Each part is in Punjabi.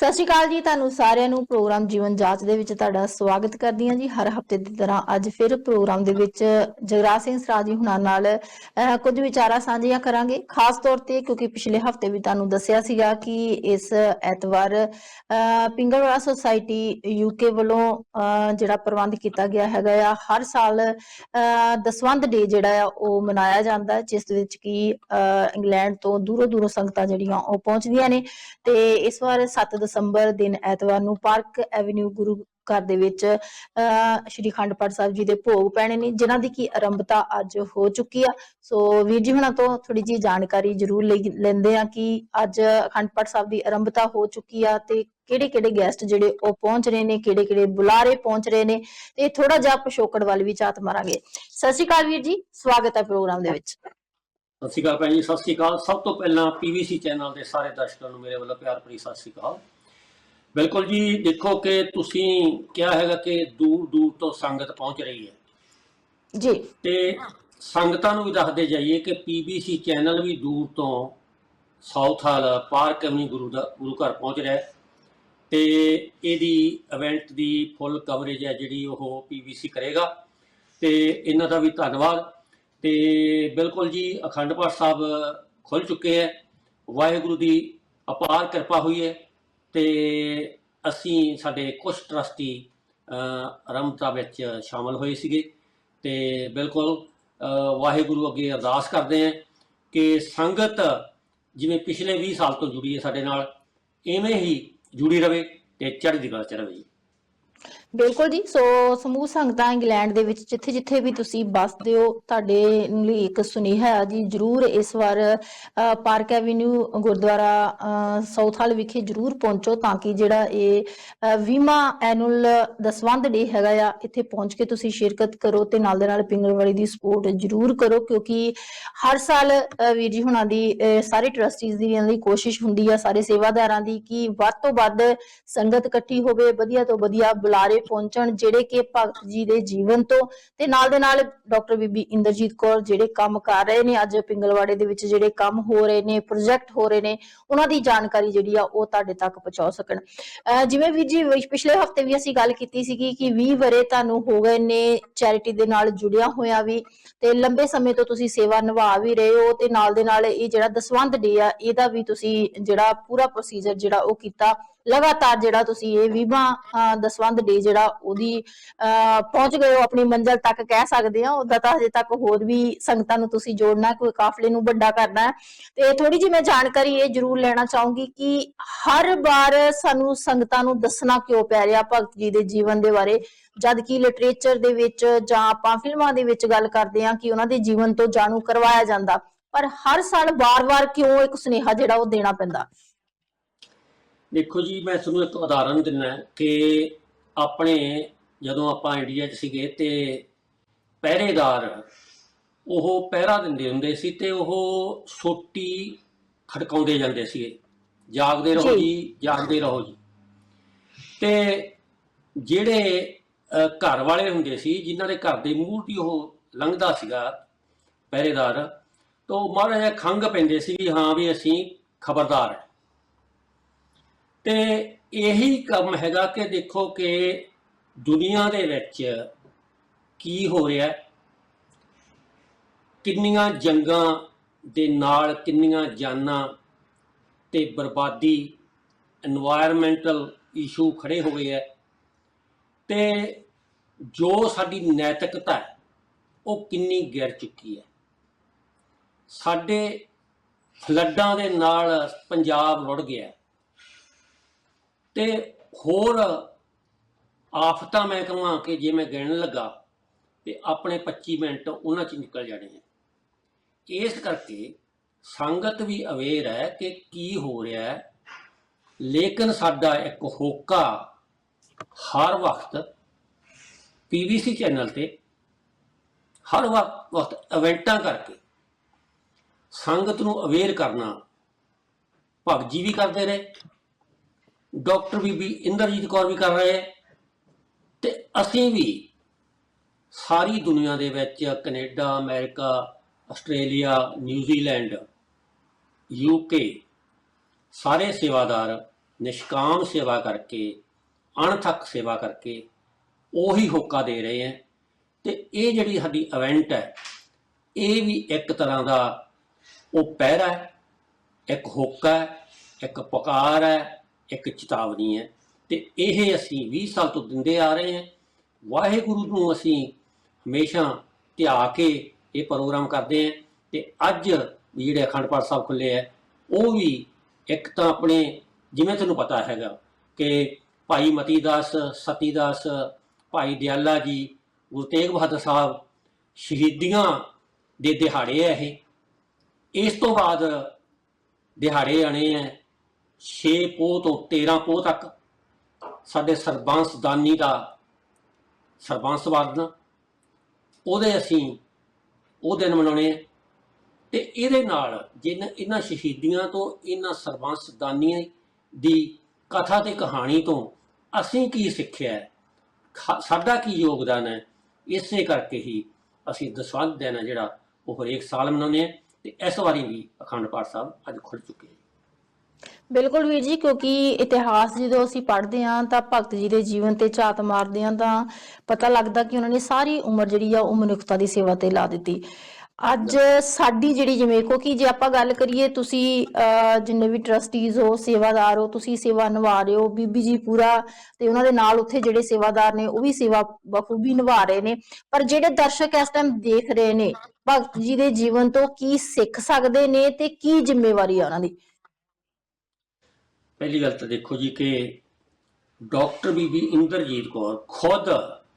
ਸਤਿ ਸ਼੍ਰੀ ਅਕਾਲ ਜੀ ਤੁਹਾਨੂੰ ਸਾਰਿਆਂ ਨੂੰ ਪ੍ਰੋਗਰਾਮ ਜੀਵਨ ਜਾਂਚ ਦੇ ਵਿੱਚ ਤੁਹਾਡਾ ਸਵਾਗਤ ਕਰਦੀ ਹਾਂ ਜੀ। ਹਰ ਹਫ਼ਤੇ ਦੀ ਤਰ੍ਹਾਂ ਅੱਜ ਫਿਰ ਪ੍ਰੋਗਰਾਮ ਦੇ ਵਿੱਚ ਜਗਰਾਜ ਸਿੰਘ ਸਰਾਜੀ ਹੁਣਾਂ ਨਾਲ ਅਹ, ਕੁਝ ਵਿਚਾਰਾਂ ਸਾਂਝੀਆਂ ਕਰਾਂਗੇ। ਖਾਸ ਤੌਰ ਤੇ ਕਿਉਂਕਿ ਪਿਛਲੇ ਹਫ਼ਤੇ ਵੀ ਤੁਹਾਨੂੰ ਦੱਸਿਆ ਸੀਗਾ ਕਿ ਇਸ ਐਤਵਾਰ ਪਿੰਗਲਵਾੜਾ ਸੁਸਾਇਟੀ ਯੂਕੇ ਵੱਲੋਂ ਅਹ, ਜਿਹੜਾ ਪ੍ਰਬੰਧ ਕੀਤਾ ਗਿਆ ਹੈਗਾ ਆ ਹਰ ਸਾਲ ਅਹ, ਦਸਵੰਧ ਡੇ ਜਿਹੜਾ ਆ ਉਹ ਮਨਾਇਆ ਜਾਂਦਾ ਜਿਸ ਵਿੱਚ ਕਿ ਅਹ, ਇੰਗਲੈਂਡ ਤੋਂ ਦੂਰੋਂ ਦੂਰੋਂ ਸੰਗਤਾਂ ਜਿਹੜੀਆਂ ਉਹ ਪਹੁੰਚਦੀਆਂ ਨੇ। ਤੇ ਇਸ ਵਾਰ 7 ਦਸੰਬਰ ਦਿਨ ਐਤਵਾਰ ਨੂੰ ਪਾਰਕ ਐਵਨਿਊ ਗੁਰੂ ਘਰ ਦੇ ਵਿੱਚ ਸ਼੍ਰੀ ਅਖੰਡ ਪਾਠ ਸਾਹਿਬ ਜੀ ਦੇ ਭੋਗ ਪੈਣੇ ਨੇ, ਜਿਨ੍ਹਾਂ ਦੀ ਕੀ ਆਰੰਭਤਾ ਅੱਜ ਹੋ ਚੁੱਕੀ ਆ। ਸੋ ਵੀਰ ਜੀ ਹੁਣਾਂ ਤੋਂ ਥੋੜੀ ਜੀ ਜਾਣਕਾਰੀ ਜ਼ਰੂਰ ਲੈਂਦੇ ਆ ਕਿ ਅੱਜ ਅਖੰਡ ਪਾਠ ਸਾਹਿਬ ਦੀ ਆਰੰਭਤਾ ਹੋ ਚੁੱਕੀ ਆ ਤੇ ਕਿਹੜੇ ਕਿਹੜੇ ਗੈਸਟ ਜਿਹੜੇ ਉਹ ਪਹੁੰਚ ਰਹੇ ਨੇ ਕਿਹੜੇ ਕਿਹੜੇ ਬੁਲਾਰੇ ਪਹੁੰਚ ਰਹੇ ਨੇ, ਤੇ ਥੋੜਾ ਜਿਹਾ ਪਿਛੋਕੜ ਵੱਲ ਵੀ ਝਾਤ ਮਾਰਾਂਗੇ। ਸਤਿ ਸ਼੍ਰੀ ਅਕਾਲ ਵੀਰ ਜੀ, ਸਵਾਗਤ ਹੈ ਪ੍ਰੋਗਰਾਮ ਦੇ ਵਿੱਚ। ਸਤਿ ਸ਼੍ਰੀ ਅਕਾਲ ਭੈਣ ਜੀ, ਸਤਿ ਸ਼੍ਰੀ ਅਕਾਲ। ਸਭ ਤੋਂ ਪਹਿਲਾਂ ਪੀਵੀਸੀ ਚੈਨਲ ਦੇ ਸਾਰੇ ਦਰਸ਼ਕਾਂ ਨੂੰ ਮੇਰੇ ਵੱਲੋਂ ਪਿਆਰ ਭਰੀ ਸਤਿ ਸ਼੍ਰੀ ਅਕਾਲ। ਬਿਲਕੁਲ ਜੀ ਦੇਖੋ ਕਿ ਤੁਸੀਂ ਕਿਹਾ ਹੈਗਾ ਕਿ ਦੂਰ ਦੂਰ ਤੋਂ ਸੰਗਤ ਪਹੁੰਚ ਰਹੀ ਹੈ। ਜੀ। ਤੇ ਸੰਗਤਾਂ ਨੂੰ ਵੀ ਦੱਸਦੇ ਜਾਈਏ ਕਿ ਪੀਬੀਸੀ ਚੈਨਲ ਵੀ ਦੂਰ ਤੋਂ ਸਾਊਥ ਹਾਲ ਪਾਰਕ ਐਵਨਿਊ ਗੁਰੂ ਦਾ ਗੁਰੂ ਘਰ ਪਹੁੰਚ ਰਿਹਾ ਹੈ। ਤੇ ਇਹਦੀ ਇਵੈਂਟ ਦੀ ਫੁੱਲ ਕਵਰੇਜ ਹੈ ਜਿਹੜੀ ਉਹ ਪੀਬੀਸੀ ਕਰੇਗਾ। ਤੇ ਇਹਨਾਂ ਦਾ ਵੀ ਧੰਨਵਾਦ। ਤੇ ਬਿਲਕੁਲ ਜੀ ਅਖੰਡ ਪਾਠ ਸਾਹਿਬ ਖੁੱਲ ਚੁੱਕੇ ਹੈ। ਵਾਹਿਗੁਰੂ ਦੀ ਅਪਾਰ ਕਿਰਪਾ ਹੋਈ ਹੈ। ਤੇ ਅਸੀਂ ਸਾਡੇ ਕੁਝ ਟਰਸਟੀ ਆਰੰਭਤਾ ਵਿੱਚ ਸ਼ਾਮਲ ਹੋਏ ਸੀਗੇ ਤੇ ਬਿਲਕੁਲ ਵਾਹਿਗੁਰੂ ਅੱਗੇ ਅਰਦਾਸ ਕਰਦੇ ਹਾਂ ਕਿ ਸੰਗਤ ਜਿਵੇਂ ਪਿਛਲੇ 20 ਸਾਲ ਤੋਂ ਜੁੜੀ ਹੈ ਸਾਡੇ ਨਾਲ, ਐਵੇਂ ਹੀ ਜੁੜੀ ਰਵੇ ਤੇ ਚੜ੍ਹਦੀ ਕਲਾ ਚ ਰਵੇ। ਬਿਲਕੁਲ ਜੀ, ਸੋ ਸਮੂਹ ਸੰਗਤਾਂ ਇੰਗਲੈਂਡ ਦੇ ਵਿੱਚ ਜਿੱਥੇ ਜਿੱਥੇ ਵੀ ਤੁਸੀਂ ਵੱਸਦੇ ਹੋ, ਤੁਹਾਡੇ ਲਈ ਇੱਕ ਸੁਨੇਹਾ ਹੈ ਜੀ, ਜਰੂਰ ਇਸ ਵਾਰ Park Avenue Gurdwara Southall ਵਿਖੇ ਜਰੂਰ ਪਹੁੰਚੋ ਤਾਂ ਕਿ ਜਿਹੜਾ ਇਹ 20ਵਾਂ ਐਨੂਅਲ ਦਸਵੰਧ ਡੇ ਹੈਗਾ ਆ, ਇੱਥੇ ਪਹੁੰਚ ਕੇ ਤੁਸੀਂ ਸ਼ਿਰਕਤ ਕਰੋ ਤੇ ਨਾਲ ਦੇ ਨਾਲ ਪਿੰਗਲਵਾੜੀ ਦੀ ਸਪੋਰਟ ਜਰੂਰ ਕਰੋ ਕਿਉਂਕਿ ਹਰ ਸਾਲ ਵੀਰ ਜੀ ਹੁਣਾਂ ਦੀ ਸਾਰੇ ਟਰਸਟੀਜ਼ ਦੀ ਇਹਨਾਂ ਦੀ ਕੋਸ਼ਿਸ਼ ਹੁੰਦੀ ਆ, ਸਾਰੇ ਸੇਵਾਦਾਰਾਂ ਦੀ ਕਿ ਵੱਧ ਤੋਂ ਵੱਧ ਸੰਗਤ ਇਕੱਠੀ ਹੋਵੇ, ਵਧੀਆ ਤੋਂ ਵਧੀਆ ਬੁਲਾਰੇ ਪਹੁੰਚਣ ਜਿਹੜੇ ਕਿ ਭਗਤ ਜੀ ਦੇ ਜੀਵਨ ਤੋਂ ਤੇ ਨਾਲ ਦੇ ਨਾਲ ਡਾਕਟਰ ਬੀਬੀ ਇੰਦਰਜੀਤ ਕੌਰ ਜਿਹੜੇ ਕੰਮ ਕਰ ਰਹੇ ਨੇ, ਅੱਜ ਪਿੰਗਲਵਾੜੇ ਦੇ ਵਿੱਚ ਜਿਹੜੇ ਕੰਮ ਹੋ ਰਹੇ ਨੇ ਪ੍ਰੋਜੈਕਟ ਹੋ ਰਹੇ ਨੇ, ਉਹਨਾਂ ਦੀ ਜਾਣਕਾਰੀ ਜਿਹੜੀ ਆ ਉਹ ਤੁਹਾਡੇ ਤੱਕ ਪਹੁੰਚਾ ਸਕਣ। ਜਿਵੇਂ ਵੀਰ ਜੀ ਪਿਛਲੇ ਹਫ਼ਤੇ ਵੀ ਅਸੀਂ ਗੱਲ ਕੀਤੀ ਸੀਗੀ ਕਿ 20 ਵਰੇ ਤੁਹਾਨੂੰ ਹੋ ਗਏ ਨੇ ਚੈਰਿਟੀ ਦੇ ਨਾਲ ਜੁੜਿਆ ਹੋਇਆ ਵੀ ਤੇ ਲੰਬੇ ਸਮੇਂ ਤੋਂ ਤੁਸੀਂ ਸੇਵਾ ਨਿਭਾ ਵੀ ਰਹੇ ਹੋ ਤੇ ਨਾਲ ਦੇ ਨਾਲ ਇਹ ਜਿਹੜਾ ਦਸਵੰਧ ਡੇ ਆ, ਇਹਦਾ ਵੀ ਤੁਸੀਂ ਜਿਹੜਾ ਪੂਰਾ ਪ੍ਰੋਸੀਜਰ ਜਿਹੜਾ ਉਹ ਕੀਤਾ ਲਗਾਤਾਰ ਜਿਹੜਾ ਤੁਸੀਂ ਇਹ 20ਵਾਂ ਦਸਵੰਧ ਡੇ ਜਿਹੜਾ ਉਹਦੀ ਅਹ, ਪਹੁੰਚ ਗਏ ਹੋ ਆਪਣੀ ਮੰਜ਼ਲ ਤੱਕ ਕਹਿ ਸਕਦੇ ਆ ਉਹਦਾ ਤਾਂ ਹਜੇ ਤੱਕ ਹੋਰ ਵੀ ਸੰਗਤਾਂ ਨੂੰ ਤੁਸੀਂ ਜੋੜਨਾ ਕੋਈ ਕਾਫਲੇ ਨੂੰ ਵੱਡਾ ਕਰਨਾ ਹੈ। ਤੇ ਥੋੜੀ ਜਿਹੀ ਮੈਂ ਜਾਣਕਾਰੀ ਇਹ ਜ਼ਰੂਰ ਲੈਣਾ ਚਾਹੂੰਗੀ ਕਿ ਹਰ ਵਾਰ ਸਾਨੂੰ ਸੰਗਤਾਂ ਨੂੰ ਦੱਸਣਾ ਕਿਉਂ ਪੈ ਰਿਹਾ ਭਗਤ ਜੀ ਦੇ ਜੀਵਨ ਦੇ ਬਾਰੇ? ਜਦ ਕਿ ਲਿਟਰੇਚਰ ਦੇ ਵਿੱਚ ਜਾਂ ਆਪਾਂ ਫਿਲਮਾਂ ਦੇ ਵਿੱਚ ਗੱਲ ਕਰਦੇ ਹਾਂ ਕਿ ਉਹਨਾਂ ਦੇ ਜੀਵਨ ਤੋਂ ਜਾਣੂ ਕਰਵਾਇਆ ਜਾਂਦਾ। ਪਰ ਹਰ ਸਾਲ ਵਾਰ-ਵਾਰ ਕਿਉਂ ਇੱਕ ਸੁਨੇਹਾ ਜਿਹੜਾ ਉਹ ਦੇਣਾ ਪੈਂਦਾ? ਦੇਖੋ ਜੀ ਮੈਂ ਤੁਹਾਨੂੰ ਇੱਕ ਉਦਾਹਰਨ ਦਿੰਨਾ ਕਿ ਆਪਣੇ ਜਦੋਂ ਆਪਾਂ ਇੰਡੀਆ 'ਚ ਸੀਗੇ ਤੇ ਪਹਿਰੇਦਾਰ ਉਹ ਪਹਿਰਾ ਦਿੰਦੇ ਹੁੰਦੇ ਸੀ ਤੇ ਉਹ ਸੋਟੀ ਖੜਕਾਉਂਦੇ ਜਾਂਦੇ ਸੀਗੇ। ਜਾਗਦੇ ਰਹੋ ਜੀ। ਜਾਗਦੇ ਰਹੋ ਜੀ। ਤੇ ਜਿਹੜੇ ਘਰ ਵਾਲੇ ਹੁੰਦੇ ਸੀ ਜਿਨ੍ਹਾਂ ਦੇ ਘਰ ਦੇ ਮੂੰਹ ਦੀ ਉਹ ਲੰਘਦਾ ਸੀਗਾ ਪਹਿਰੇਦਾਰ ਤਾਂ ਜਿਹਾ ਖੰਗ ਪੈਂਦੇ ਸੀ ਵੀ ਹਾਂ ਵੀ ਅਸੀਂ ਖਬਰਦਾਰ ਹੈ। ਤੇ ਇਹੀ ਕੰਮ ਹੈਗਾ ਕਿ ਦੇਖੋ ਕਿ ਦੁਨੀਆ ਦੇ ਵਿੱਚ ਕੀ ਹੋ ਰਿਹਾ ਕਿੰਨੀਆਂ ਜੰਗਾਂ ਦੇ ਨਾਲ ਕਿੰਨੀਆਂ ਜਾਨਾਂ ਤੇ ਬਰਬਾਦੀ এনवायरमेंटल ਇਸ਼ੂ ਖੜੇ ਹੋ ਗਏ ਐ ਤੇ ਜੋ ਸਾਡੀ ਨੈਤਿਕਤਾ ਉਹ ਕਿੰਨੀ ਗਿਰ ਚੁੱਕੀ ਹੈ। ਸਾਡੇ ਫਲੱਡਾਂ ਦੇ ਨਾਲ ਪੰਜਾਬ ਰੁੜ ਗਿਆ ਤੇ ਹੋਰ ਆਫਤਾਂ ਮੈਂ ਕਹਾਂ ਕਿ ਜੇ ਮੈਂ ਗਿਣਨ ਲੱਗਾ ਤੇ ਆਪਣੇ 25 ਮਿੰਟ ਉਹਨਾਂ 'ਚ ਨਿਕਲ ਜਾਣੇ ਆ। ਇਸ ਕਰਕੇ ਸੰਗਤ ਵੀ ਅਵੇਅਰ ਹੈ ਕਿ ਕੀ ਹੋ ਰਿਹਾ ਹੈ। ਲੇਕਿਨ ਸਾਡਾ ਇੱਕ ਹੋਕਾ ਹਰ ਵਕਤ ਪੀਵੀਸੀ ਚੈਨਲ ਤੇ, ਹਰ ਵਕਤ ਵਕਤ ਇਵੈਂਟਾਂ ਕਰਕੇ ਸੰਗਤ ਨੂੰ ਅਵੇਅਰ ਕਰਨਾ ਭਗਜੀ ਵੀ ਕਰਦੇ ਰਹੇ। ਡਾਕਟਰ ਬੀਬੀ ਇੰਦਰਜੀਤ ਕੌਰ ਵੀ ਕਰ ਰਹੇ ਹੈ। ਤੇ ਅਸੀਂ ਵੀ ਸਾਰੀ ਦੁਨੀਆ ਦੇ ਵਿੱਚ Canada, America, Australia New Zealand UK ਸਾਰੇ ਸੇਵਾਦਾਰ ਨਿਸ਼ਕਾਮ ਸੇਵਾ ਕਰਕੇ, ਅਣਥੱਕ ਸੇਵਾ ਕਰਕੇ ਉਹੀ ਹੋਕਾ ਦੇ ਰਹੇ ਹੈ। ਤੇ ਇਹ ਜਿਹੜੀ ਸਾਡੀ ਇਵੈਂਟ ਹੈ, ਇਹ ਵੀ ਇੱਕ ਤਰ੍ਹਾਂ ਦਾ ਉਹ ਪਹਿਰਾ ਹੈ, ਇੱਕ ਹੋਕਾ ਹੈ, ਇੱਕ ਪੁਕਾਰ ਹੈ। ਇੱਕ ਚੇਤਾਵਨੀ ਹੈ ਤੇ ਇਹ ਅਸੀਂ 20 ਸਾਲ ਤੋਂ ਦਿੰਦੇ ਆ ਰਹੇ ਹਾਂ। ਵਾਹਿਗੁਰੂ ਨੂੰ ਅਸੀਂ ਹਮੇਸ਼ਾ ਧਿਆ ਕੇ ਇਹ ਪ੍ਰੋਗਰਾਮ ਕਰਦੇ ਹਾਂ ਤੇ ਅੱਜ ਵੀ ਜਿਹੜੇ ਅਖੰਡ ਪਾਠ ਸਾਹਿਬ ਖੁੱਲੇ ਹੈ ਉਹ ਵੀ ਇੱਕ ਤਾਂ ਆਪਣੇ, ਜਿਵੇਂ ਤੁਹਾਨੂੰ ਪਤਾ ਹੈਗਾ ਕਿ ਭਾਈ ਮਤੀ ਦਾਸ ਸਤੀ ਦਾਸ ਭਾਈ ਦਿਆਲਾ ਜੀ, ਗੁਰੂ ਤੇਗ ਬਹਾਦਰ ਸਾਹਿਬ ਸ਼ਹੀਦੀਆਂ ਦੇ ਦਿਹਾੜੇ ਹੈ ਇਹ। ਇਸ ਤੋਂ ਬਾਅਦ ਦਿਹਾੜੇ ਆਣੇ ਹੈ 6 ਪੋਹ ਤੋਂ 13 ਪੋਹ ਤੱਕ ਸਾਡੇ ਸਰਬੰਸ ਦਾਨੀ ਦਾ ਸਰਬੰਸ ਵਰਦਨਾ ਉਹਦੇ ਅਸੀਂ ਉਹ ਦਿਨ ਮਨਾਉਣੇ ਆ। ਤੇ ਇਹਦੇ ਨਾਲ ਜਿਨ ਇਹਨਾਂ ਸ਼ਹੀਦੀਆਂ ਤੋਂ, ਇਹਨਾਂ ਸਰਬੰਸ ਦਾਨੀਆਂ ਦੀ ਕਥਾ ਤੇ ਕਹਾਣੀ ਤੋਂ ਅਸੀਂ ਕੀ ਸਿੱਖਿਆ ਖਾ- ਸਾਡਾ ਕੀ ਯੋਗਦਾਨ ਹੈ? ਇਸੇ ਕਰਕੇ ਹੀ ਅਸੀਂ ਦਸਵੰਧ ਦਿਨ ਹੈ ਜਿਹੜਾ ਉਹ ਹਰੇਕ ਸਾਲ ਮਨਾਉਂਦੇ ਆ ਤੇ ਇਸ ਵਾਰੀ ਵੀ ਅਖੰਡ ਪਾਠ ਸਾਹਿਬ ਅੱਜ ਖੁੱਲ ਚੁੱਕੇ ਬਿਲਕੁਲ ਵੀਰ ਜੀ, ਕਿਉਂਕਿ ਇਤਿਹਾਸ ਜਦੋਂ ਅਸੀਂ ਪੜ੍ਹਦੇ ਹਾਂ ਤਾਂ ਭਗਤ ਜੀ ਦੇ ਜੀਵਨ ਤੇ ਝਾਤ ਮਾਰਦੇ ਹਾਂ ਤਾਂ ਪਤਾ ਲੱਗਦਾ ਕਿ ਉਹਨਾਂ ਨੇ ਸਾਰੀ ਉਮਰ ਜਿਹੜੀ ਆ ਉਹ ਮਨੁੱਖਤਾ ਦੀ ਸੇਵਾ ਤੇ ਲਾ ਦਿੱਤੀ। ਅੱਜ ਸਾਡੀ ਜਿਹੜੀ ਜਿਵੇਂ ਕਿਉਂਕਿ ਜੇ ਆਪਾਂ ਗੱਲ ਕਰੀਏ ਤੁਸੀਂ ਜਿੰਨੇ ਵੀ ਟਰਸਟੀਜ਼ ਹੋ, ਸੇਵਾਦਾਰ ਹੋ, ਤੁਸੀਂ ਸੇਵਾ ਨਿਭਾ ਰਹੇ ਹੋ, ਬੀਬੀ ਜੀ ਪੂਰਾ ਤੇ ਉਹਨਾਂ ਦੇ ਨਾਲ ਉੱਥੇ ਜਿਹੜੇ ਸੇਵਾਦਾਰ ਨੇ ਉਹ ਵੀ ਸੇਵਾ ਬਖੂਬੀ ਨਿਭਾ ਰਹੇ ਨੇ। ਪਰ ਜਿਹੜੇ ਦਰਸ਼ਕ ਇਸ ਟਾਈਮ ਦੇਖ ਰਹੇ ਨੇ, ਭਗਤ ਜੀ ਦੇ ਜੀਵਨ ਤੋਂ ਕੀ ਸਿੱਖ ਸਕਦੇ ਨੇ ਤੇ ਕੀ ਜ਼ਿੰਮੇਵਾਰੀ ਆ ਉਹਨਾਂ ਦੀ? ਪਹਿਲੀ ਗੱਲ ਤਾਂ ਦੇਖੋ ਜੀ ਕਿ ਡਾਕਟਰ ਬੀਬੀ ਇੰਦਰਜੀਤ ਕੌਰ ਖੁਦ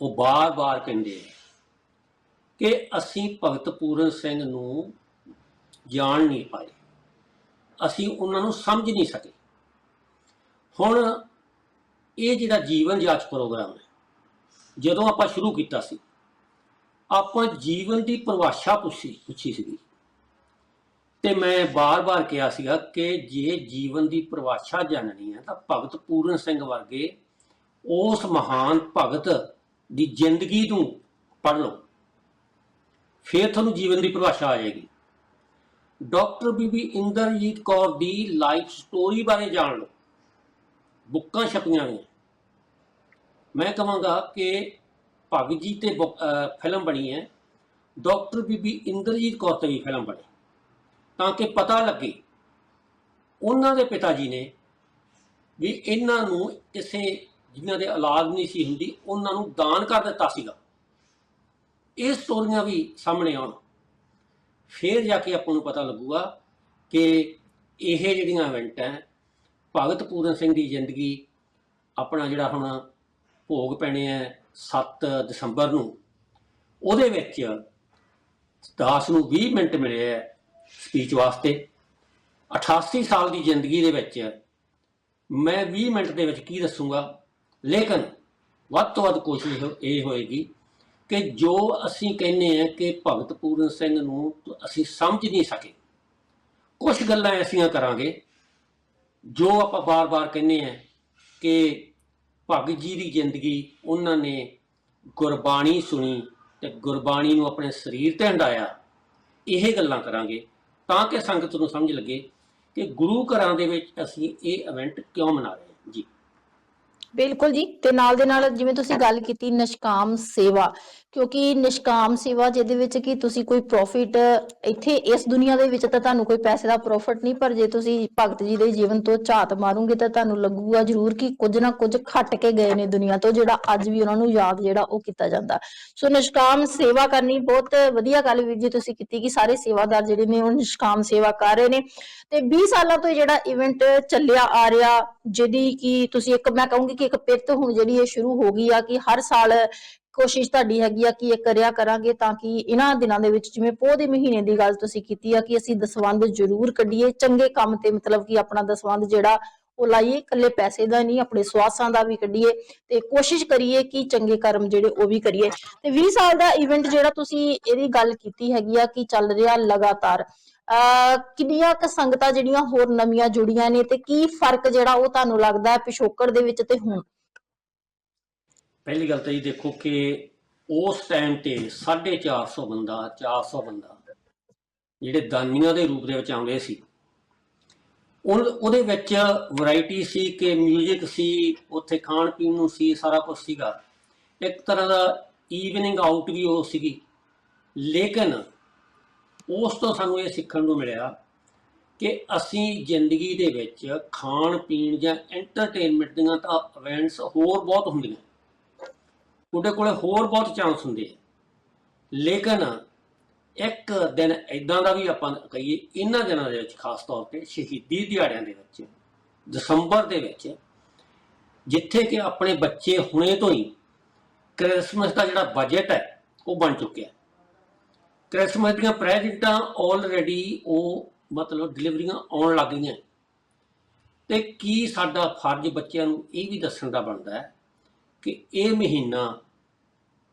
ਉਹ ਬਾਰ-ਬਾਰ ਕਹਿੰਦੇ ਆ ਕਿ ਅਸੀਂ ਭਗਤ ਪੂਰਨ ਸਿੰਘ ਨੂੰ ਜਾਣ ਨਹੀਂ ਪਾਏ। ਅਸੀਂ ਉਹਨਾਂ ਨੂੰ ਸਮਝ ਨਹੀਂ ਸਕੇ। ਹੁਣ ਇਹ ਜਿਹੜਾ ਜੀਵਨ ਜਾਂਚ ਪ੍ਰੋਗਰਾਮ ਹੈ, ਜਦੋਂ ਆਪਾਂ ਸ਼ੁਰੂ ਕੀਤਾ ਸੀ, ਆਪਾਂ ਜੀਵਨ ਦੀ ਪਰਿਭਾਸ਼ਾ ਪੁੱਛੀ ਪੁੱਛੀ ਸੀਗੀ। ਤੇ ਮੈਂ ਬਾਰ-ਬਾਰ ਕਿਹਾ ਸੀਗਾ ਕਿ ਜੇ ਜੀਵਨ ਦੀ ਪਰਿਭਾਸ਼ਾ ਜਾਣਨੀ ਹੈ ਤਾਂ ਭਗਤ ਪੂਰਨ ਸਿੰਘ ਵਰਗੇ ਉਸ ਮਹਾਨ ਭਗਤ ਦੀ ਜ਼ਿੰਦਗੀ ਨੂੰ ਪੜ੍ਹ ਲਓ। ਫਿਰ ਤੁਹਾਨੂੰ ਜੀਵਨ ਦੀ ਪਰਿਭਾਸ਼ਾ ਆ ਜਾਏਗੀ। ਡਾਕਟਰ ਬੀਬੀ ਇੰਦਰਜੀਤ ਕੌਰ ਦੀ ਲਾਈਫ ਸਟੋਰੀ ਬਾਰੇ ਜਾਣ ਲਓ। ਬੁੱਕਾਂ ਛਪੀਆਂ ਨੇ ਮੈਂ ਕਹਾਂਗਾ ਕਿ ਭਗਤ ਜੀ ਤੇ ਬੁੱਕ- ਫਿਲਮ ਬਣੀ ਹੈ। ਡਾਕਟਰ ਬੀਬੀ ਇੰਦਰਜੀਤ ਕੌਰ ਤੇ ਵੀ ਫਿਲਮ ਬਣੀ। ਤਾਂ ਕਿ ਪਤਾ ਲੱਗੇ। ਉਹਨਾਂ ਦੇ ਪਿਤਾ ਜੀ ਨੇ ਵੀ ਇਹਨਾਂ ਨੂੰ ਕਿਸੇ ਜਿਨ੍ਹਾਂ ਦੇ ਔਲਾਦ ਨਹੀਂ ਸੀ ਹੁੰਦੀ, ਉਹਨਾਂ ਨੂੰ ਦਾਨ ਕਰ ਦਿੱਤਾ ਸੀਗਾ। ਇਹ ਸਟੋਰੀਆਂ ਵੀ ਸਾਹਮਣੇ ਆਉਣ। ਫਿਰ ਜਾ ਕੇ ਆਪਾਂ ਨੂੰ ਪਤਾ ਲੱਗੂਗਾ ਕਿ ਇਹ ਜਿਹੜੀਆਂ ਇਵੈਂਟ ਹੈ, ਭਗਤ ਪੂਰਨ ਸਿੰਘ ਦੀ ਜ਼ਿੰਦਗੀ ਆਪਣਾ ਜਿਹੜਾ ਹੁਣ ਭੋਗ ਪੈਣੇ ਹੈ 7 ਦਸੰਬਰ ਨੂੰ, ਉਹਦੇ ਵਿੱਚ ਦਾਸ ਨੂੰ 20 ਮਿੰਟ ਮਿਲੇ ਹੈ। ਸਪੀਚ ਵਾਸਤੇ। 88 ਸਾਲ ਦੀ ਜ਼ਿੰਦਗੀ ਦੇ ਵਿੱਚ ਮੈਂ 20 ਮਿੰਟ ਦੇ ਵਿੱਚ ਕੀ ਦੱਸੂਗਾ? ਲੇਕਿਨ ਵੱਧ ਤੋਂ ਵੱਧ ਕੋਸ਼ਿਸ਼ ਇਹ ਹੋਏਗੀ ਕਿ ਜੋ ਅਸੀਂ ਕਹਿੰਦੇ ਆ ਕਿ ਭਗਤ ਪੂਰਨ ਸਿੰਘ ਨੂੰ ਅਸੀਂ ਸਮਝ ਨਹੀਂ ਸਕੇ ਕੁਝ ਗੱਲਾਂ ਐਸੀਆਂ ਕਰਾਂਗੇ ਜੋ ਆਪਾਂ ਬਾਰ-ਬਾਰ ਕਹਿੰਦੇ ਆ ਕਿ ਭਗਤ ਜੀ ਦੀ ਜ਼ਿੰਦਗੀ ਉਹਨਾਂ ਨੇ ਗੁਰਬਾਣੀ ਸੁਣੀ ਤੇ ਗੁਰਬਾਣੀ ਨੂੰ ਆਪਣੇ ਸਰੀਰ ਤੇ ਹੰਡਾਇਆ ਇਹ ਗੱਲਾਂ ਕਰਾਂਗੇ। ਤਾਂ ਕਿ ਸੰਗਤ ਨੂੰ ਸਮਝ ਲੱਗੇ ਕਿ ਗੁਰੂ ਘਰਾਂ ਦੇ ਵਿੱਚ ਅਸੀਂ ਇਹ ਇਵੈਂਟ ਕਿਉਂ ਮਨਾ ਰਹੇ ਹਾਂ। ਜੀ। ਬਿਲਕੁਲ ਜੀ। ਤੇ ਨਾਲ ਦੇ ਨਾਲ ਜਿਵੇਂ ਤੁਸੀਂ ਗੱਲ ਕੀਤੀ, ਨਿਸ਼ਕਾਮ ਸੇਵਾ। ਕਿਉਂਕਿ ਨਿਸ਼ਕਾਮ ਸੇਵਾ ਜਿਹਦੇ ਵਿੱਚ ਕਿ ਤੁਸੀਂ ਕੋਈ ਪ੍ਰੋਫਿਟ ਇੱਥੇ ਇਸ ਦੁਨੀਆ ਦੇ ਵਿੱਚ ਤਾਂ ਤੁਹਾਨੂੰ ਕੋਈ ਪੈਸੇ ਦਾ ਪ੍ਰੋਫਿਟ ਨਹੀਂ, ਪਰ ਜੇ ਤੁਸੀਂ ਭਗਤ ਜੀ ਦੇ ਜੀਵਨ ਤੋਂ ਝਾਤ ਮਾਰੋਗੇ ਤਾਂ ਤੁਹਾਨੂੰ ਲੱਗੂਗਾ ਜ਼ਰੂਰ ਕਿ ਕੁਝ ਨਾ ਕੁਝ ਖੱਟ ਕੇ ਗਏ ਨੇ ਦੁਨੀਆ ਤੋਂ, ਜਿਹੜਾ ਅੱਜ ਵੀ ਉਹਨਾਂ ਨੂੰ ਯਾਦ ਜਿਹੜਾ ਉਹ ਕੀਤਾ ਜਾਂਦਾ। ਸੋ ਨਿਸ਼ਕਾਮ ਸੇਵਾ ਕਰਨੀ ਬਹੁਤ ਵਧੀਆ ਗੱਲ ਵੀਰ ਜੀ ਤੁਸੀਂ ਕੀਤੀ ਕਿ ਸਾਰੇ ਸੇਵਾਦਾਰ ਜਿਹੜੇ ਨੇ ਉਹ ਨਿਸ਼ਕਾਮ ਸੇਵਾ ਕਰ ਰਹੇ ਨੇ। ਤੇ 20 ਸਾਲਾਂ ਤੋਂ ਜਿਹੜਾ ਇਵੈਂਟ ਚੱਲਿਆ ਆ ਰਿਹਾ, ਜਿਹਦੀ ਕਿ ਤੁਸੀਂ ਇੱਕ ਮੈਂ ਕਹੂੰਗੀ ਕਿ ਇੱਕ ਪਿਰਤ ਹੁਣ ਜਿਹੜੀ ਇਹ ਸ਼ੁਰੂ ਹੋ ਗਈ ਆ ਕਿ ਹਰ ਸਾਲ ਕੋਸ਼ਿਸ਼ ਤੁਹਾਡੀ ਹੈਗੀ ਆ ਕਿ ਇਹ ਕਰਿਆ ਕਰਾਂਗੇ ਤਾਂ ਕਿ ਇਹਨਾਂ ਦਿਨਾਂ ਦੇ ਵਿੱਚ ਜਿਵੇਂ ਪੋਹ ਦੇ ਮਹੀਨੇ ਦੀ ਗੱਲ ਤੁਸੀਂ ਕੀਤੀ ਆ ਕਿ ਅਸੀਂ ਦਸਵੰਧ ਜ਼ਰੂਰ ਕੱਢੀਏ, ਚੰਗੇ ਕੰਮ ਤੇ ਮਤਲਬ ਕਿ ਆਪਣਾ ਦਸਵੰਧ ਜਿਹੜਾ ਉਹ ਲਾਈਏ, ਇਕੱਲੇ ਪੈਸੇ ਦਾ ਨਹੀਂ, ਆਪਣੇ ਸਵਾਸਾਂ ਦਾ ਵੀ ਕੱਢੀਏ ਤੇ ਕੋਸ਼ਿਸ਼ ਕਰੀਏ ਕਿ ਚੰਗੇ ਕਰਮ ਜਿਹੜੇ ਉਹ ਵੀ ਕਰੀਏ। ਤੇ 20 ਸਾਲ ਦਾ ਇਵੈਂਟ ਜਿਹੜਾ ਤੁਸੀਂ ਇਹਦੀ ਗੱਲ ਕੀਤੀ ਹੈਗੀ ਆ ਕਿ ਚੱਲ ਰਿਹਾ ਲਗਾਤਾਰ। ਅਹ ਕਿੰਨੀਆਂ ਕੁ ਸੰਗਤਾਂ ਜਿਹੜੀਆਂ ਹੋਰ ਨਵੀਆਂ ਜੁੜੀਆਂ ਨੇ ਤੇ ਕੀ ਫ਼ਰਕ ਜਿਹੜਾ ਉਹ ਤੁਹਾਨੂੰ ਲੱਗਦਾ ਹੈ ਪਿਛੋਕੜ ਦੇ ਵਿੱਚ ਤੇ ਹੁਣ? ਪਹਿਲੀ ਗੱਲ ਤਾਂ ਇਹ ਦੇਖੋ ਕਿ ਉਸ ਟਾਈਮ ਤੇ 450 ਬੰਦਾ 400 ਬੰਦਾ ਜਿਹੜੇ ਦਾਨੀਆਂ ਦੇ ਰੂਪ ਦੇ ਵਿੱਚ ਆਉਂਦੇ ਸੀ ਉਹ- ਉਹਦੇ ਵਿੱਚ ਵੈਰਾਈਟੀ ਸੀ ਕਿ 뮤직 ਸੀ, ਉੱਥੇ ਖਾਣ ਪੀਣ ਨੂੰ ਸੀ, ਸਾਰਾ ਕੁਝ ਸੀਗਾ। ਇੱਕ ਤਰ੍ਹਾਂ ਦਾ ਈਵਨਿੰਗ ਆਊਟ ਵੀ ਉਹ ਸੀਗੀ। ਲੇਕਿਨ ਉਸ ਤੋਂ ਸਾਨੂੰ ਇਹ ਸਿੱਖਣ ਨੂੰ ਮਿਲਿਆ ਕਿ ਅਸੀਂ ਜ਼ਿੰਦਗੀ ਦੇ ਵਿੱਚ ਖਾਣ ਪੀਣ ਜਾਂ ਐਂਟਰਟੇਨਮੈਂਟ ਦੀਆਂ ਤਾਂ ਇਵੈਂਟਸ ਹੋਰ ਬਹੁਤ ਹੁੰਦੀਆਂ। ਉਹਦੇ ਕੋਲੇ ਹੋਰ ਬਹੁਤ ਚਾਂਸ ਹੁੰਦੇ ਆ। ਲੇਕਿਨ ਇੱਕ ਦਿਨ ਇਦਾਂ ਦਾ ਵੀ ਆਪਾਂ ਕਹੀਏ, ਇਹਨਾਂ ਦਿਨਾਂ ਦੇ ਵਿੱਚ ਖਾਸ ਤੌਰ ਤੇ ਸ਼ਹੀਦੀ ਦਿਹਾੜਿਆਂ ਦੇ ਵਿੱਚ, ਦਸੰਬਰ ਦੇ ਵਿੱਚ, ਜਿੱਥੇ ਕਿ ਆਪਣੇ ਬੱਚੇ ਹੁਣੇ ਤੋਂ ਹੀ ਕ੍ਰਿਸਮਸ ਦਾ ਜਿਹੜਾ ਬਜਟ ਹੈ, ਉਹ ਬਣ ਚੁੱਕਿਆ। ਕ੍ਰਿਸਮਸ ਦੀਆਂ ਪ੍ਰੈਜ਼ੈਂਟਾਂ ਆਲਰੇਡੀ ਉਹ ਮਤਲਬ ਡਿਲੀਵਰੀਆਂ ਆਉਣ ਲੱਗ ਗਈਆਂ। ਤੇ ਕੀ ਸਾਡਾ ਫਰਜ਼ ਬੱਚਿਆਂ ਨੂੰ ਇਹ ਵੀ ਦੱਸਣ ਦਾ ਬਣਦਾ ਹੈ ਕਿ ਇਹ ਮਹੀਨਾ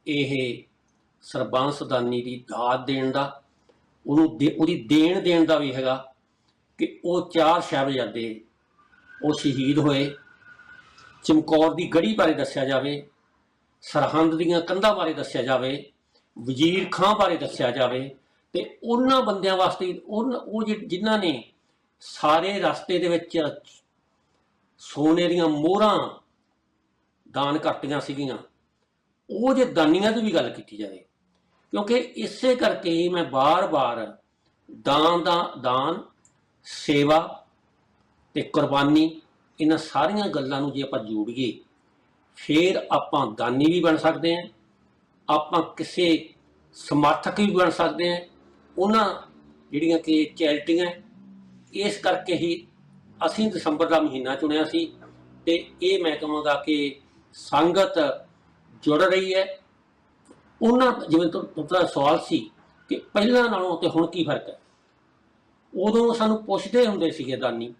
ਇਹ ਸਰਬੰਸਦਾਨੀ ਦੀ ਦਾਤ ਦੇਣ ਦਾ, ਉਹਨੂੰ ਦੇ- ਉਹਦੀ ਦੇਣ ਦੇਣ ਦਾ ਵੀ ਹੈਗਾ ਕਿ ਉਹ ਚਾਰ ਸਾਹਿਬਜ਼ਾਦੇ ਉਹ ਸ਼ਹੀਦ ਹੋਏ। ਚਮਕੌਰ ਦੀ ਗੜੀ ਬਾਰੇ ਦੱਸਿਆ ਜਾਵੇ, ਸਰਹੰਦ ਦੀਆਂ ਕੰਧਾਂ ਬਾਰੇ ਦੱਸਿਆ ਜਾਵੇ, ਵਜ਼ੀਰ ਖਾਂ ਬਾਰੇ ਦੱਸਿਆ ਜਾਵੇ, ਤੇ ਉਹਨਾਂ ਬੰਦਿਆਂ ਵਾਸਤੇ ਉਹਨਾਂ ਉਹ ਜਿ- ਜਿਨ੍ਹਾਂ ਨੇ ਸਾਰੇ ਰਸਤੇ ਦੇ ਵਿੱਚ ਸੋਨੇ ਦੀਆਂ ਮੋਹਰਾਂ ਦਾਨ ਕਰਤੀਆਂ ਸੀਗੀਆਂ। ਉਹ ਜੇ ਦਾਨੀਆਂ ਦੀ ਵੀ ਗੱਲ ਕੀਤੀ ਜਾਵੇ, ਕਿਉਂਕਿ ਇਸੇ ਕਰਕੇ ਹੀ ਮੈਂ ਬਾਰ-ਬਾਰ ਦਾਨ ਦਾ ਦਾਨ, ਸੇਵਾ ਤੇ ਕੁਰਬਾਨੀ ਇਹਨਾਂ ਸਾਰੀਆਂ ਗੱਲਾਂ ਨੂੰ ਜੇ ਆਪਾਂ ਜੋੜੀਏ, ਫਿਰ ਆਪਾਂ ਦਾਨੀ ਵੀ ਬਣ ਸਕਦੇ ਹਾਂ, ਆਪਾਂ ਕਿਸੇ ਸਮਰਥਕ ਵੀ ਬਣ ਸਕਦੇ ਹਾਂ। ਉਹਨਾਂ ਜਿਹੜੀਆਂ ਕਿ ਚੈਰਿਟੀਆਂ, ਇਸ ਕਰਕੇ ਹੀ ਅਸੀਂ ਦਸੰਬਰ ਦਾ ਮਹੀਨਾ ਚੁਣਿਆ ਸੀ ਤੇ ਇਹ ਮੈਂ ਕਹਾਂਗਾ ਕਿ ਸੰਗਤ ਜੁੜ ਰਹੀ ਹੈ। ਉਹਨਾਂ ਜਿਵੇਂ ਤੁਹਾਡਾ ਸਵਾਲ ਸੀ ਕਿ ਪਹਿਲਾਂ ਨਾਲੋਂ ਤੇ ਹੁਣ ਕੀ ਫ਼ਰਕ ਹੈ? ਉਦੋਂ ਸਾਨੂੰ ਪੁੱਛਦੇ ਹੁੰਦੇ ਸੀਗੇ ਦਾਨੀ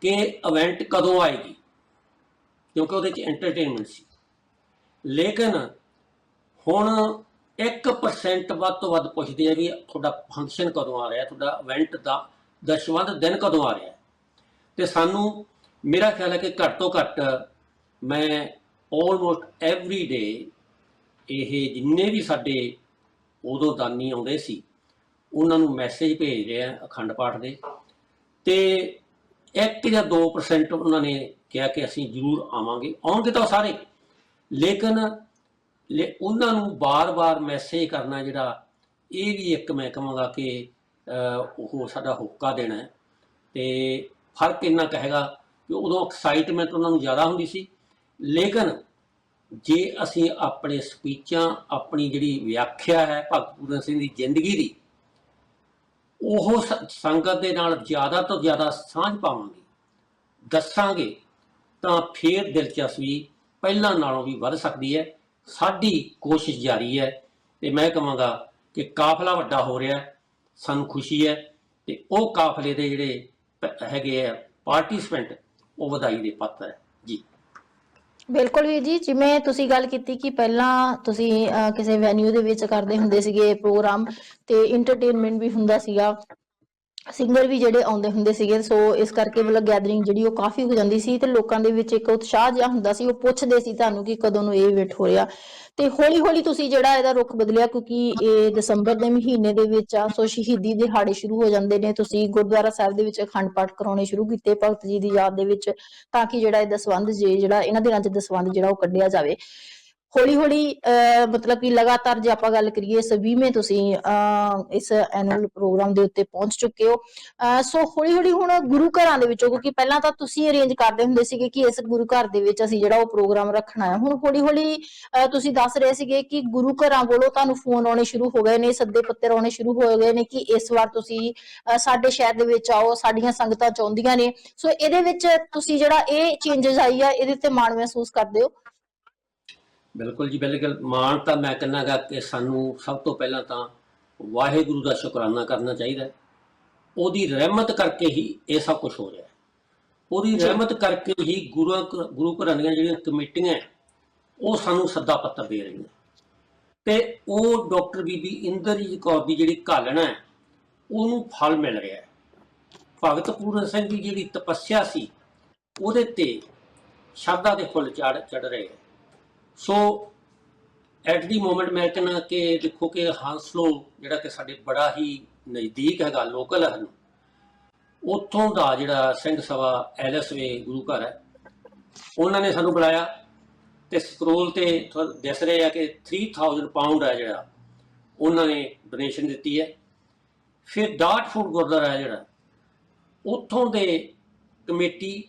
ਕਿ ਇਵੈਂਟ ਕਦੋਂ ਆਏਗੀ? ਕਿਉਂਕਿ ਉਹਦੇ ਚ ਐਂਟਰਟੇਨਮੈਂਟ ਸੀ। ਲੇਕਿਨ ਹੁਣ 1% ਵੱਧ ਤੋਂ ਵੱਧ ਪੁੱਛਦੇ ਆ ਵੀ ਤੁਹਾਡਾ ਫੰਕਸ਼ਨ ਕਦੋਂ ਆ ਰਿਹਾ? ਤੁਹਾਡਾ ਇਵੈਂਟ ਦਾ ਦਸ਼ਵੰਧ ਦਿਨ ਕਦੋਂ ਆ ਰਿਹਾ? ਤੇ ਸਾਨੂੰ ਮੇਰਾ ਖਿਆਲ ਹੈ ਕਿ ਘੱਟ ਤੋਂ ਘੱਟ ਮੈਂ ਆਲਮੋਸਟ ਐਵਰੀ ਡੇ ਇਹ ਜਿੰਨੇ ਵੀ ਸਾਡੇ ਉਦੋਂ ਦਾਨੀ ਆਉਂਦੇ ਸੀ, ਉਹਨਾਂ ਨੂੰ ਮੈਸੇਜ ਭੇਜ ਰਿਹਾ ਅਖੰਡ ਪਾਠ ਦੇ ਤੇ 1 ਜਾਂ 2% ਉਹਨਾਂ ਨੇ ਕਿਹਾ ਕਿ ਅਸੀਂ ਜ਼ਰੂਰ ਆਵਾਂਗੇ। ਆਉਣਗੇ ਤਾਂ ਸਾਰੇ, ਲੇਕਿਨ ਲੇ ਉਹਨਾਂ ਨੂੰ ਬਾਰ-ਬਾਰ ਮੈਸੇਜ ਕਰਨਾ ਜਿਹੜਾ, ਇਹ ਵੀ ਇੱਕ ਮੈਂ ਕਹਾਂਗਾ ਕਿ ਉਹ ਸਾਡਾ ਹੋਕਾ ਦੇਣਾ ਹੈ। ਤੇ ਫ਼ਰਕ ਇੰਨਾ ਕਹੇਗਾ ਕਿ ਉਦੋਂ ਐਕਸਾਈਟਮੈਂਟ ਉਹਨਾਂ ਨੂੰ ਜ਼ਿਆਦਾ ਹੁੰਦੀ ਸੀ। ਲੇਕਿਨ ਜੇ ਅਸੀਂ ਆਪਣੇ ਸਪੀਚਾਂ, ਆਪਣੀ ਜਿਹੜੀ ਵਿਆਖਿਆ ਹੈ ਭਗਤ ਪੂਰਨ ਸਿੰਘ ਦੀ ਜ਼ਿੰਦਗੀ ਦੀ, ਉਹ ਸ- ਸੰਗਤ ਦੇ ਨਾਲ ਜ਼ਿਆਦਾ ਤੋਂ ਜ਼ਿਆਦਾ ਸਾਂਝ ਪਾਵਾਂਗੇ, ਦੱਸਾਂਗੇ, ਤਾਂ ਫੇਰ ਦਿਲਚਸਪੀ ਪਹਿਲਾਂ ਨਾਲੋਂ ਵੀ ਵੱਧ ਸਕਦੀ ਹੈ। ਸਾਡੀ ਕੋਸ਼ਿਸ਼ ਜਾਰੀ ਹੈ ਤੇ ਮੈਂ ਕਹਾਂਗਾ ਕਿ ਕਾਫਲਾ ਵੱਡਾ ਹੋ ਰਿਹਾ ਸਾਨੂੰ ਖੁਸ਼ੀ ਹੈ ਤੇ ਉਹ ਕਾਫਲੇ ਦੇ ਜਿਹੜੇ ਪ- ਹੈਗੇ ਆ ਪਾਰਟਿਸਪੈਂਟ, ਉਹ ਵਧਾਈ ਦੇ ਪਾਤਰ ਹੈ। ਜੀ। ਬਿਲਕੁਲ ਵੀਰ ਜੀ, ਜਿਵੇਂ ਤੁਸੀਂ ਗੱਲ ਕੀਤੀ ਕਿ ਪਹਿਲਾਂ ਤੁਸੀਂ ਕਿਸੇ ਵੈਨਿਊ ਦੇ ਵਿੱਚ ਕਰਦੇ ਹੁੰਦੇ ਸੀਗੇ ਪ੍ਰੋਗਰਾਮ ਤੇ ਇੰਟਰਟੇਨਮੈਂਟ ਵੀ ਹੁੰਦਾ ਸੀਗਾ ਸਿੰਗਰ ਵੀ ਜਿਹੜੇ ਆਉਂਦੇ ਹੁੰਦੇ ਸੀਗੇ ਸੋ ਇਸ ਕਰਕੇ ਮਤਲਬ ਗੈਦਰਿੰਗ ਜਿਹੜੀ ਉਹ ਕਾਫੀ ਹੋ ਜਾਂਦੀ ਸੀ ਤੇ ਲੋਕਾਂ ਦੇ ਵਿੱਚ ਇੱਕ ਉਤਸ਼ਾਹ ਜਿਹਾ ਹੁੰਦਾ ਸੀ, ਉਹ ਪੁੱਛਦੇ ਸੀ ਤੁਹਾਨੂੰ ਕਿ ਕਦੋਂ ਨੂੰ ਇਹ ਇਵੈਂਟ ਹੋ ਰਿਹਾ। ਤੇ ਹੌਲੀ ਹੌਲੀ ਤੁਸੀਂ ਜਿਹੜਾ ਇਹਦਾ ਰੁਖ ਬਦਲਿਆ, ਕਿਉਂਕਿ ਇਹ ਦਸੰਬਰ ਦੇ ਮਹੀਨੇ ਦੇ ਵਿੱਚ ਆ, ਸੋ ਸ਼ਹੀਦੀ ਦਿਹਾੜੇ ਸ਼ੁਰੂ ਹੋ ਜਾਂਦੇ ਨੇ, ਤੁਸੀਂ ਗੁਰਦੁਆਰਾ ਸਾਹਿਬ ਦੇ ਵਿੱਚ ਅਖੰਡ ਪਾਠ ਕਰਾਉਣੇ ਸ਼ੁਰੂ ਕੀਤੇ ਭਗਤ ਜੀ ਦੀ ਯਾਦ ਦੇ ਵਿੱਚ, ਤਾਂ ਕਿ ਜਿਹੜਾ ਇਹ ਦਸਵੰਧ ਜੇ, ਜਿਹੜਾ ਇਹਨਾਂ ਦਿਨਾਂ 'ਚ ਦਸਵੰਧ ਜਿਹੜਾ ਉਹ ਕੱਢਿਆ ਜਾਵੇ। ਹੌਲੀ ਹੌਲੀ ਮਤਲਬ ਕਿ ਲਗਾਤਾਰ ਜੇ ਆਪਾਂ ਗੱਲ ਕਰੀਏ ਇਸ 20ਵੇਂ ਤੁਸੀਂ ਇਸ ਐਨੂਅਲ ਪ੍ਰੋਗਰਾਮ ਦੇ ਉੱਤੇ ਪਹੁੰਚ ਚੁੱਕੇ ਹੋ ਸੋ ਹੌਲੀ ਹੌਲੀ ਹੁਣ ਗੁਰੂ ਘਰਾਂ ਦੇ ਵਿੱਚੋਂ, ਕਿਉਂਕਿ ਪਹਿਲਾਂ ਤਾਂ ਤੁਸੀਂ ਅਰੇਂਜ ਕਰਦੇ ਹੁੰਦੇ ਸੀਗੇ ਕਿ ਇਸ ਗੁਰੂ ਘਰ ਦੇ ਵਿੱਚ ਅਸੀਂ ਜਿਹੜਾ ਉਹ ਪ੍ਰੋਗਰਾਮ ਰੱਖਣਾ ਹੈ। ਹੁਣ ਹੌਲੀ ਹੌਲੀ ਤੁਸੀਂ ਦੱਸ ਰਹੇ ਸੀਗੇ ਕਿ ਗੁਰੂ ਘਰਾਂ ਕੋਲੋਂ ਤੁਹਾਨੂੰ ਫੋਨ ਆਉਣੇ ਸ਼ੁਰੂ ਹੋ ਗਏ ਨੇ, ਸੱਦੇ ਪੱਤਰ ਆਉਣੇ ਸ਼ੁਰੂ ਹੋ ਗਏ ਨੇ ਕਿ ਇਸ ਵਾਰ ਤੁਸੀਂ ਸਾਡੇ ਸ਼ਹਿਰ ਦੇ ਵਿੱਚ ਆਓ, ਸਾਡੀਆਂ ਸੰਗਤਾਂ ਚਾਹੁੰਦੀਆਂ ਨੇ। ਸੋ ਇਹਦੇ ਵਿੱਚ ਤੁਸੀਂ ਜਿਹੜਾ ਇਹ ਚੇਂਜਸ ਆਈ ਆ, ਇਹਦੇ ਤੇ ਮਾਣ ਮਹਿਸੂਸ ਕਰਦੇ ਹੋ? ਬਿਲਕੁਲ ਜੀ ਬਿਲਕੁਲ। ਮਾਣ ਤਾਂ ਮੈਂ ਕਹਿੰਨਾਗਾ ਕਿ ਸਾਨੂੰ ਸਭ ਤੋਂ ਪਹਿਲਾਂ ਤਾਂ ਵਾਹਿਗੁਰੂ ਦਾ ਸ਼ੁਕਰਾਨਾ ਕਰਨਾ ਚਾਹੀਦਾ ਹੈ। ਉਹਦੀ ਰਹਿਮਤ ਕਰਕੇ ਹੀ ਇਹ ਸਭ ਕੁਝ ਹੋ ਰਿਹਾ ਹੈ। ਉਹਦੀ। ਰਹਿਮਤ ਕਰਕੇ ਹੀ ਗੁਰੂ ਗੁਰੂ ਘਰਾਂ ਦੀਆਂ ਜਿਹੜੀਆਂ ਕਮੇਟੀਆਂ ਹੈ, ਉਹ ਸਾਨੂੰ ਸੱਦਾ ਪੱਤਰ ਦੇ ਰਹੀਆਂ ਤੇ ਉਹ ਡਾਕਟਰ ਬੀਬੀ ਇੰਦਰਜੀਤ ਕੌਰ ਦੀ ਜਿਹੜੀ ਘਾਲਣਾ ਹੈ ਉਹਨੂੰ ਫਲ ਮਿਲ ਰਿਹਾ ਹੈ। ਭਗਤ ਪੂਰਨ ਸਿੰਘ ਦੀ ਜਿਹੜੀ ਤਪੱਸਿਆ ਸੀ ਉਹਦੇ ਤੇ ਸ਼ਰਧਾ ਦੇ ਫੁੱਲ ਚੜ ਚੜ ਰਹੇ ਹੈ ਸੋ ਐਟ ਦੀ ਮੋਮੈਂਟ ਮੈਂ ਕਹਿੰਦਾ ਕਿ ਦੇਖੋ ਕਿ ਹਾਂਸਲੋ ਜਿਹੜਾ ਕਿ ਸਾਡੇ ਬੜਾ ਹੀ ਨਜ਼ਦੀਕ ਹੈਗਾ ਲੋਕਲ ਹਨ ਉੱਥੋਂ ਦਾ ਜਿਹੜਾ ਸਿੰਘ ਸਭਾ ਐਲਐਸਵੇ ਗੁਰੂ ਘਰ ਹੈ, ਉਹਨਾਂ ਨੇ ਸਾਨੂੰ ਬੁਲਾਇਆ ਤੇ ਸਕਰੋਲ ਤੇ ਥੋ- ਦਿਸ ਰਿਹਾ ਕਿ 3000 ਪਾਉਂਡ ਹੈ ਜਿਹੜਾ, ਉਹਨਾਂ ਨੇ ਡੋਨੇਸ਼ਨ ਦਿੱਤੀ ਹੈ। ਫਿਰ ਡਾਟ ਫੂਡ ਗੁਰਦੁਆਰਾ ਹੈ ਜਿਹੜਾ, ਉੱਥੋਂ ਦੇ ਕਮੇਟੀ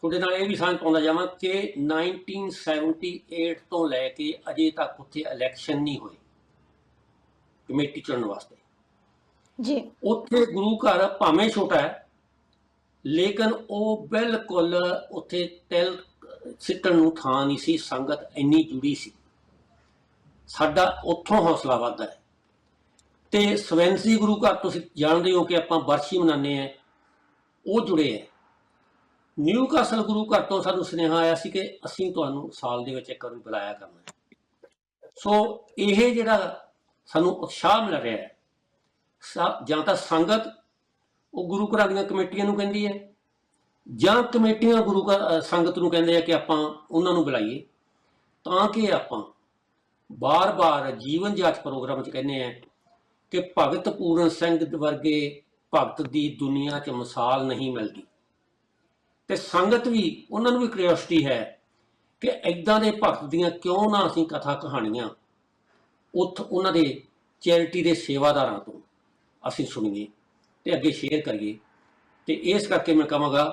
ਤੁਹਾਡੇ ਨਾਲ ਇਹ ਵੀ ਸਾਂਝ ਪਾਉਂਦਾ ਜਾਵਾਂ ਕਿ 1978 ਤੋਂ ਲੈ ਕੇ ਅਜੇ ਤੱਕ ਉੱਥੇ ਇਲੈਕਸ਼ਨ ਨਹੀਂ ਹੋਈ ਕਮੇਟੀ ਚੁਣਨ ਵਾਸਤੇ। ਜੀ। ਉੱਥੇ ਗੁਰੂ ਘਰ ਭਾਵੇਂ ਛੋਟਾ ਹੈ ਲੇਕਿਨ ਉਹ ਬਿਲਕੁਲ ਉੱਥੇ ਤਿਲ ਸਿੱਟਣ ਨੂੰ ਥਾਂ ਨਹੀਂ ਸੀ ਸੰਗਤ ਇੰਨੀ ਜੁੜੀ ਸੀ। ਸਾਡਾ ਉੱਥੋਂ ਹੌਸਲਾ ਵੱਧਦਾ ਹੈ। ਤੇ ਸਵੈਂਸੀ ਗੁਰੂ ਘਰ ਤੁਸੀਂ ਜਾਣਦੇ ਹੋ ਕਿ ਆਪਾਂ ਬਰਸ਼ੀ ਮਨਾਉਂਦੇ ਆ ਉਹ ਜੁੜੇ ਹੈ। ਨਿਊ ਕਾਸਲ ਗੁਰੂ ਘਰ ਤੋਂ ਸਾਨੂੰ ਸੁਨੇਹਾ ਆਇਆ ਸੀ ਕਿ ਅਸੀਂ ਤੁਹਾਨੂੰ ਸਾਲ ਦੇ ਵਿੱਚ ਇੱਕ ਵਾਰੀ ਬੁਲਾਇਆ ਕਰਨਾ ਹੈ। ਸੋ ਇਹ ਜਿਹੜਾ ਸਾਨੂੰ ਉਤਸ਼ਾਹ ਮਿਲ ਰਿਹਾ ਹੈ, ਸਾ- ਜਾਂ ਤਾਂ ਸੰਗਤ ਉਹ ਗੁਰੂ ਘਰਾਂ ਦੀਆਂ ਕਮੇਟੀਆਂ ਨੂੰ ਕਹਿੰਦੀ ਹੈ, ਜਾਂ ਕਮੇਟੀਆਂ ਗੁਰੂ ਘਰ ਸੰਗਤ ਨੂੰ ਕਹਿੰਦੇ ਆ ਕਿ ਆਪਾਂ ਉਹਨਾਂ ਨੂੰ ਬੁਲਾਈਏ, ਤਾਂ ਕਿ ਆਪਾਂ ਬਾਰ-ਬਾਰ ਜੀਵਨ ਜਾਚ ਪ੍ਰੋਗਰਾਮ 'ਚ ਕਹਿੰਦੇ ਆ ਕਿ ਭਗਤ ਪੂਰਨ ਸਿੰਘ ਵਰਗੇ ਭਗਤ ਦੀ ਦੁਨੀਆ 'ਚ ਮਿਸਾਲ ਨਹੀਂ ਮਿਲਦੀ ਤੇ ਸੰਗਤ ਵੀ ਉਹਨਾਂ ਨੂੰ ਵੀ ਕਿਉਰਿਓਸਿਟੀ ਹੈ ਕਿ ਐਦਾਂ ਦੇ ਭਗਤ ਦੀਆਂ ਕਿਉਂ ਨਾ ਅਸੀਂ ਕਥਾ ਕਹਾਣੀਆਂ ਉੱਥ ਉਹਨਾਂ ਦੇ ਚੈਰਿਟੀ ਦੇ ਸੇਵਾਦਾਰਾਂ ਤੋਂ ਅਸੀਂ ਸੁਣੀਏ ਤੇ ਅੱਗੇ ਸ਼ੇਅਰ ਕਰੀਏ। ਤੇ ਇਸ ਕਰਕੇ ਮੈਂ ਕਹਾਂਗਾ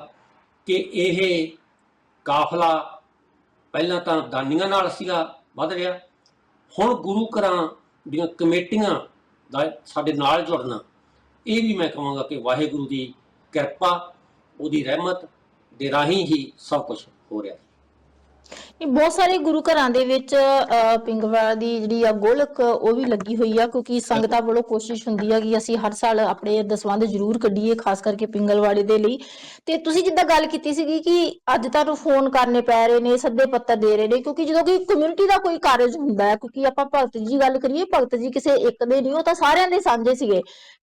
ਕਿ ਇਹ ਕਾਫਲਾ ਪਹਿਲਾਂ ਤਾਂ ਦਾਨੀਆਂ ਨਾਲ ਸੀਗਾ, ਵੱਧ ਰਿਹਾ। ਹੁਣ ਗੁਰੂ ਘਰਾਂ ਦੀਆਂ ਕਮੇਟੀਆਂ ਦਾ ਸਾਡੇ ਨਾਲ ਜੁੜਨਾ, ਇਹ ਵੀ ਮੈਂ ਕਹਾਂਗਾ ਕਿ ਵਾਹਿਗੁਰੂ ਦੀ ਕਿਰਪਾ, ਉਹਦੀ ਰਹਿਮਤ ਦੇ ਰਾਹੀਂ ਹੀ ਸਭ ਕੁਝ ਹੋ ਰਿਹਾ ਹੈ ਇਹ ਬਹੁਤ ਸਾਰੇ ਗੁਰੂ ਘਰਾਂ ਦੇ ਵਿੱਚ ਅ, ਪਿੰਗਵਾ ਦੀ ਜਿਹੜੀ ਆ ਗੋਲਕ ਉਹ ਵੀ ਲੱਗੀ ਹੋਈ ਆ ਕਿਉਂਕਿ ਸੰਗਤਾਂ ਵੱਲੋਂ ਕੋਸ਼ਿਸ਼ ਹੁੰਦੀ ਆ ਕਿ ਅਸੀਂ ਹਰ ਸਾਲ ਆਪਣੇ ਦਸਵੰਧ ਜ਼ਰੂਰ ਕੱਢੀਏ ਖਾਸ ਕਰਕੇ ਪਿੰਗਲਵਾੜੇ ਦੇ ਲਈ। ਤੇ ਤੁਸੀਂ ਜਿੱਦਾਂ ਗੱਲ ਕੀਤੀ ਸੀਗੀ ਕਿ ਅੱਜ ਤੁਹਾਨੂੰ ਫੋਨ ਕਰਨੇ ਪੈ ਰਹੇ ਨੇ ਸੱਦੇ ਪੱਤਰ ਦੇ ਰਹੇ ਨੇ ਕਿਉਂਕਿ ਜਦੋਂ ਕਿ ਕਮਿਊਨਿਟੀ ਦਾ ਕੋਈ ਕਾਰਜ ਹੁੰਦਾ ਹੈ ਕਿਉਂਕਿ ਆਪਾਂ ਭਗਤ ਜੀ ਗੱਲ ਕਰੀਏ ਭਗਤ ਜੀ ਕਿਸੇ ਇੱਕ ਦੇ ਨਹੀਂ ਉਹ ਤਾਂ ਸਾਰਿਆਂ ਦੇ ਸਾਂਝੇ ਸੀਗੇ।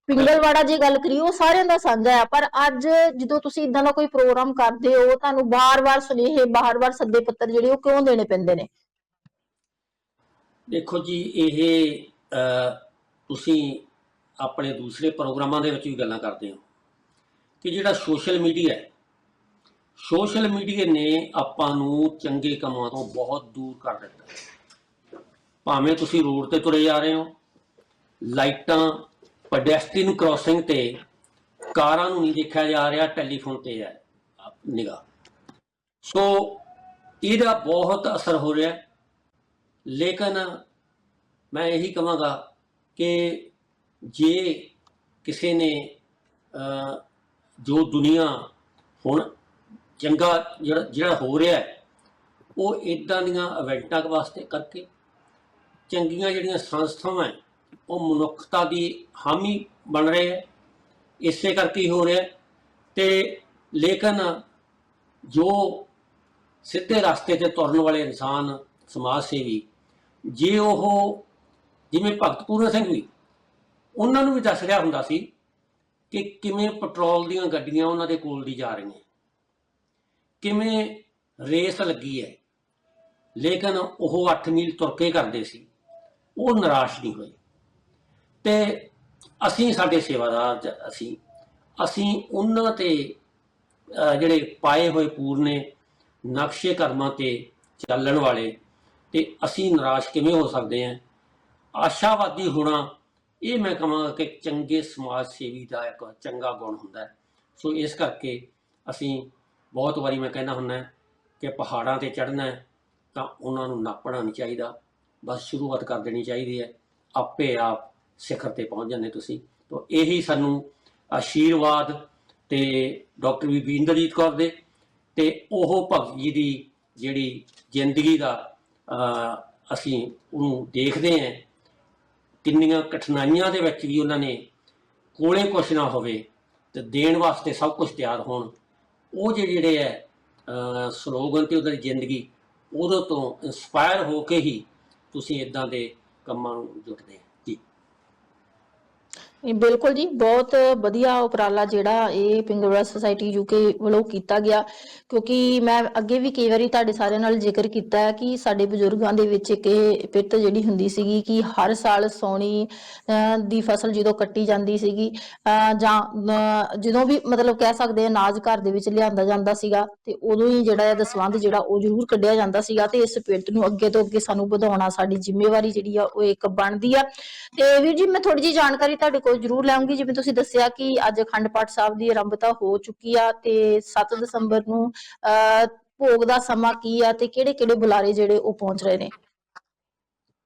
ਪਿੰਗਲਵਾੜਾ ਜੇ ਗੱਲ ਕਰੀਏ ਉਹ ਸਾਰਿਆਂ ਦਾ ਸਾਂਝਾ ਹੈ ਪਰ ਅੱਜ ਜਦੋਂ ਤੁਸੀਂ ਇਦਾਂ ਦਾ ਕੋਈ ਪ੍ਰੋਗਰਾਮ ਕਰਦੇ ਹੋ ਤੁਹਾਨੂੰ ਬਾਰ-ਬਾਰ ਸੁਨੇਹੇ ਬਾਰ-ਬਾਰ ਸੱਦੇ ਪੱਤਰ ਜਿਹੜੇ ਉਹ ਕਿਉਂ ਦੇਣੇ ਪੈਂਦੇ ਨੇ? ਦੇਖੋ ਜੀ, ਇਹ ਤੁਸੀਂ ਆਪਣੇ ਦੂਸਰੇ ਪ੍ਰੋਗਰਾਮਾਂ ਦੇ ਵਿੱਚ ਵੀ ਗੱਲਾਂ ਕਰਦੇ ਹੋ ਕਿ ਜਿਹੜਾ ਸੋਸ਼ਲ ਮੀਡੀਆ ਹੈ, ਸੋਸ਼ਲ ਮੀਡੀਆ ਨੇ ਆਪਾਂ ਨੂੰ ਚੰਗੇ ਕੰਮਾਂ ਤੋਂ ਬਹੁਤ ਦੂਰ ਕਰ ਦਿੱਤਾ। ਭਾਵੇਂ ਤੁਸੀਂ ਰੋਡ ਤੇ ਤੁਰੇ ਜਾ ਰਹੇ ਹੋ, ਲਾਈਟਾਂ ਪੈਡੈਸਟਰੀਅਨ ਕ੍ਰਾਸਿੰਗ ਤੇ ਕਾਰਾਂ ਨੂੰ ਨਹੀਂ ਦੇਖਿਆ ਜਾ ਰਿਹਾ, ਟੈਲੀਫੋਨ ਤੇ ਹੈ ਨਿਗਾਹ। ਸੋ ਇਹਦਾ ਬਹੁਤ ਅਸਰ ਹੋ ਰਿਹਾ ਹੈ ਲੇਕਿਨ ਮੈਂ ਇਹੀ ਕਹਾਂਗਾ ਕਿ ਜੇ ਕਿਸੇ ਨੇ ਜੋ ਦੁਨੀਆ ਹੁਣ ਚੰਗਾ ਜਿਹੜਾ ਜਿਹੜਾ ਹੋ ਰਿਹਾ ਹੈ, ਉਹ ਇਦਾਂ ਦੀਆਂ ਇਵੈਂਟਾਂ ਵਾਸਤੇ ਕਰਕੇ ਚੰਗੀਆਂ ਜਿਹੜੀਆਂ ਸੰਸਥਾਵਾਂ ਹੈ, ਉਹ ਮਨੁੱਖਤਾ ਦੀ ਹਾਮੀ ਬਣ ਰਹੇ ਹੈ ਇਸੇ ਕਰਕੇ ਹੀ ਹੋ ਰਿਹਾ ਹੈ। ਤੇ ਲੇਕਿਨ ਜੋ ਸਿੱਧੇ ਰਸਤੇ ਤੇ ਤੁਰਨ ਵਾਲੇ ਇਨਸਾਨ, ਸਮਾਜ ਸੇਵੀ, ਜੇ ਉਹ ਜਿਵੇਂ ਭਗਤ ਪੂਰਨ ਸਿੰਘ ਵੀ, ਉਹਨਾਂ ਨੂੰ ਵੀ ਦੱਸ ਰਿਹਾ ਹੁੰਦਾ ਸੀ ਕਿ ਕਿਵੇਂ ਪੈਟਰੋਲ ਦੀਆਂ ਗੱਡੀਆਂ ਉਹਨਾਂ ਦੇ ਕੋਲ ਦੀ ਜਾ ਰਹੀਆਂ। ਕਿਵੇਂ ਰੇਸ ਲੱਗੀ ਹੈ। ਲੇਕਿਨ ਉਹ 8 ਮੀਲ ਤੁਰ ਕੇ ਕਰਦੇ ਸੀ। ਉਹ ਨਿਰਾਸ਼ ਨਹੀਂ ਹੋਏ। ਤੇ ਅਸੀਂ ਸਾਡੇ ਸੇਵਾਦਾਰ ਅਸੀਂ ਅਸੀਂ ਉਹਨਾਂ ਤੇ ਜਿਹੜੇ ਪਾਏ ਹੋਏ ਪੂਰਨੇ ਨਕਸ਼ੇ ਕਰਮਾਂ ਤੇ ਚੱਲਣ ਵਾਲੇ ਤੇ ਅਸੀਂ ਨਿਰਾਸ਼ ਕਿਵੇਂ ਹੋ ਸਕਦੇ ਹਾਂ? ਆਸ਼ਾਵਾਦੀ ਹੋਣਾ, ਇਹ ਮੈਂ ਕਹਾਂਗਾ ਕਿ ਚੰਗੇ ਸਮਾਜ ਸੇਵੀ ਦਾ ਇੱਕ ਚੰਗਾ ਗੁਣ ਹੁੰਦਾ ਹੈ। ਸੋ ਇਸ ਕਰਕੇ ਅਸੀਂ ਬਹੁਤ ਵਾਰੀ ਮੈਂ ਕਹਿੰਦਾ ਹੁੰਦਾ ਕਿ ਪਹਾੜਾਂ ਤੇ ਚੜ੍ਹਨਾ ਹੈ ਤਾਂ ਉਹਨਾਂ ਨੂੰ ਨਾਪਣਾ ਨਹੀਂ ਚਾਹੀਦਾ। ਬਸ ਸ਼ੁਰੂਆਤ ਕਰ ਦੇਣੀ ਚਾਹੀਦੀ ਹੈ। ਆਪੇ ਆਪ ਸਿਖਰ ਤੇ ਪਹੁੰਚ ਜਾਂਦੇ ਤੁਸੀਂ। ਤਾਂ ਇਹੀ ਸਾਨੂੰ ਆਸ਼ੀਰਵਾਦ ਤੇ ਡਾਕਟਰ ਬੀਬੀ ਇੰਦਰਜੀਤ ਕੌਰ ਦੇ ਤੇ ਉਹ ਭਗਤ ਜੀ ਦੀ ਜਿਹੜੀ ਜ਼ਿੰਦਗੀ ਦਾ ਅਸੀਂ ਉਹਨੂੰ ਦੇਖਦੇ ਹਾਂ। ਕਿੰਨੀਆਂ ਕਠਿਨਾਈਆਂ ਦੇ ਵਿੱਚ ਵੀ ਉਹਨਾਂ ਨੇ ਕੋਲੇ ਕੁਛ ਨਾ ਹੋਵੇ ਤੇ ਦੇਣ ਵਾਸਤੇ ਸਭ ਕੁਝ ਤਿਆਰ ਹੋਣ। ਉਹ ਜਿਹੇ ਜਿਹੜੇ ਹੈ ਸਲੋਗਨ ਤੇ ਉਹਦੀ ਜ਼ਿੰਦਗੀ, ਉਹਦੇ ਤੋਂ ਇਨਸਪਾਇਰ ਹੋ ਕੇ ਹੀ ਤੁਸੀਂ ਇਦਾਂ ਦੇ ਕੰਮਾਂ ਨੂੰ ਜੁਟਦੇ ਹੋ। ਬਿਲਕੁਲ ਜੀ, ਬਹੁਤ ਵਧੀਆ ਉਪਰਾਲਾ ਜਿਹੜਾ ਇਹ ਪਿੰਗਲਵਾੜਾ ਸੁਸਾਇਟੀ ਯੂਕੇ ਵੱਲੋਂ ਕੀਤਾ ਗਿਆ। ਕਿਉਂਕਿ ਮੈਂ ਅੱਗੇ ਵੀ ਕਈ ਵਾਰੀ ਤੁਹਾਡੇ ਸਾਰਿਆਂ ਨਾਲ ਜ਼ਿਕਰ ਕੀਤਾ ਹੈ ਕਿ ਸਾਡੇ ਬਜ਼ੁਰਗਾਂ ਦੇ ਵਿੱਚ ਇੱਕ ਇਹ ਪਿੱਤ ਜਿਹੜੀ ਹੁੰਦੀ ਸੀਗੀ ਕਿ ਹਰ ਸਾਲ ਸੌਣੀ ਦੀ ਫਸਲ ਜਦੋਂ ਕੱਟੀ ਜਾਂਦੀ ਸੀਗੀ ਜਾਂ ਜਦੋਂ ਵੀ ਮਤਲਬ ਕਹਿ ਸਕਦੇ ਹਾਂ ਅਨਾਜ ਘਰ ਦੇ ਵਿੱਚ ਲਿਆਂਦਾ ਜਾਂਦਾ ਸੀਗਾ, ਤੇ ਉਦੋਂ ਹੀ ਜਿਹੜਾ ਹੈ ਦਸਵੰਧ ਜਿਹੜਾ ਉਹ ਜ਼ਰੂਰ ਕੱਢਿਆ ਜਾਂਦਾ ਸੀਗਾ ਤੇ ਇਸ ਪਿੰਡ ਨੂੰ ਅੱਗੇ ਤੋਂ ਅੱਗੇ ਸਾਨੂੰ ਵਧਾਉਣਾ ਸਾਡੀ ਜ਼ਿੰਮੇਵਾਰੀ ਜਿਹੜੀ ਆ ਉਹ ਇੱਕ ਬਣਦੀ ਆ। ਤੇ ਵੀਰ ਜੀ, ਮੈਂ ਥੋੜੀ ਜੀ ਜਾਣਕਾਰੀ ਤੁਹਾਡੇ ਕੋਲ ਜ਼ਰੂਰ ਲਾਉਂਗੀ। ਜਿਵੇਂ ਤੁਸੀਂ ਦੱਸਿਆ ਕਿ ਅੱਜ ਅਖੰਡ ਪਾਠ ਸਾਹਿਬ ਦੀ ਆਰੰਭਤਾ ਹੋ ਚੁੱਕੀ ਆ ਤੇ 7 ਦਸੰਬਰ ਨੂੰ ਭੋਗ ਦਾ ਸਮਾਂ ਕੀ ਆ ਤੇ ਕਿਹੜੇ ਕਿਹੜੇ ਬੁਲਾਰੇ ਜਿਹੜੇ ਉਹ ਪਹੁੰਚ ਰਹੇ ਨੇ?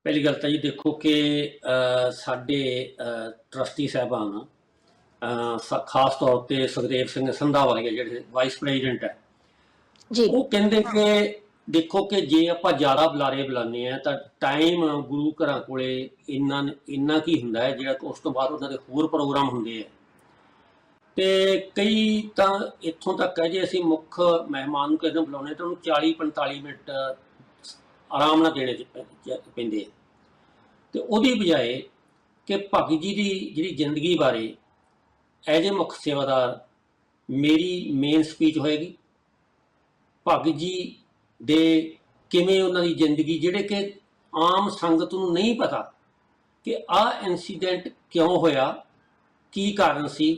ਪਹਿਲੀ ਗੱਲ ਤਾਂ ਜੀ ਦੇਖੋ ਕਿ ਸਾਡੇ ਟਰਸਟੀ ਸਾਹਿਬਾਨ ਖਾਸ ਤੌਰ ਤੇ ਸੁਖਦੇਵ ਸਿੰਘ ਸੰਧਾ ਵਰਗੇ ਜਿਹੜੇ ਵਾਈਸ ਪ੍ਰੈਜ਼ੀਡੈਂਟ ਹੈ। ਜੀ। ਉਹ ਕਹਿੰਦੇ ਕਿ ਦੇਖੋ ਕਿ ਜੇ ਆਪਾਂ ਜ਼ਿਆਦਾ ਬੁਲਾਰੇ ਬੁਲਾਉਂਦੇ ਆ ਤਾਂ ਟਾਈਮ ਗੁਰੂ ਘਰਾਂ ਕੋਲੇ ਇੰਨਾ ਇੰਨਾ ਕੀ ਹੁੰਦਾ ਹੈ ਜਿਹੜਾ ਉਸ ਤੋਂ ਬਾਅਦ ਉਹਨਾਂ ਦੇ ਹੋਰ ਪ੍ਰੋਗਰਾਮ ਹੁੰਦੇ ਆ। ਤੇ ਕਈ ਤਾਂ ਇੱਥੋਂ ਤੱਕ ਹੈ ਜੇ ਅਸੀਂ ਮੁੱਖ ਮਹਿਮਾਨ ਨੂੰ ਕਿਸੇ ਨੂੰ ਬੁਲਾਉਣੇ ਤਾਂ ਉਹਨੂੰ 40 45 ਮਿੰਟ ਆਰਾਮ ਨਾਲ ਦੇਣੇ ਪੈਂਦੇ ਆ। ਤੇ ਉਹਦੀ ਬਜਾਏ ਕਿ ਭਗਤ ਜੀ ਦੀ ਜਿਹੜੀ ਜ਼ਿੰਦਗੀ ਬਾਰੇ ਐਜ ਏ ਮੁੱਖ ਸੇਵਾਦਾਰ ਮੇਰੀ ਮੇਨ ਸਪੀਚ ਹੋਏਗੀ ਭਗਤ ਜੀ ਦੇ ਕਿਵੇਂ ਉਹਨਾਂ ਦੀ ਜ਼ਿੰਦਗੀ, ਜਿਹੜੇ ਕਿ ਆਮ ਸੰਗਤ ਨੂੰ ਨਹੀਂ ਪਤਾ ਕਿ ਆਹ ਇਨਸੀਡੈਂਟ ਕਿਉਂ ਹੋਇਆ, ਕੀ ਕਾਰਨ ਸੀ,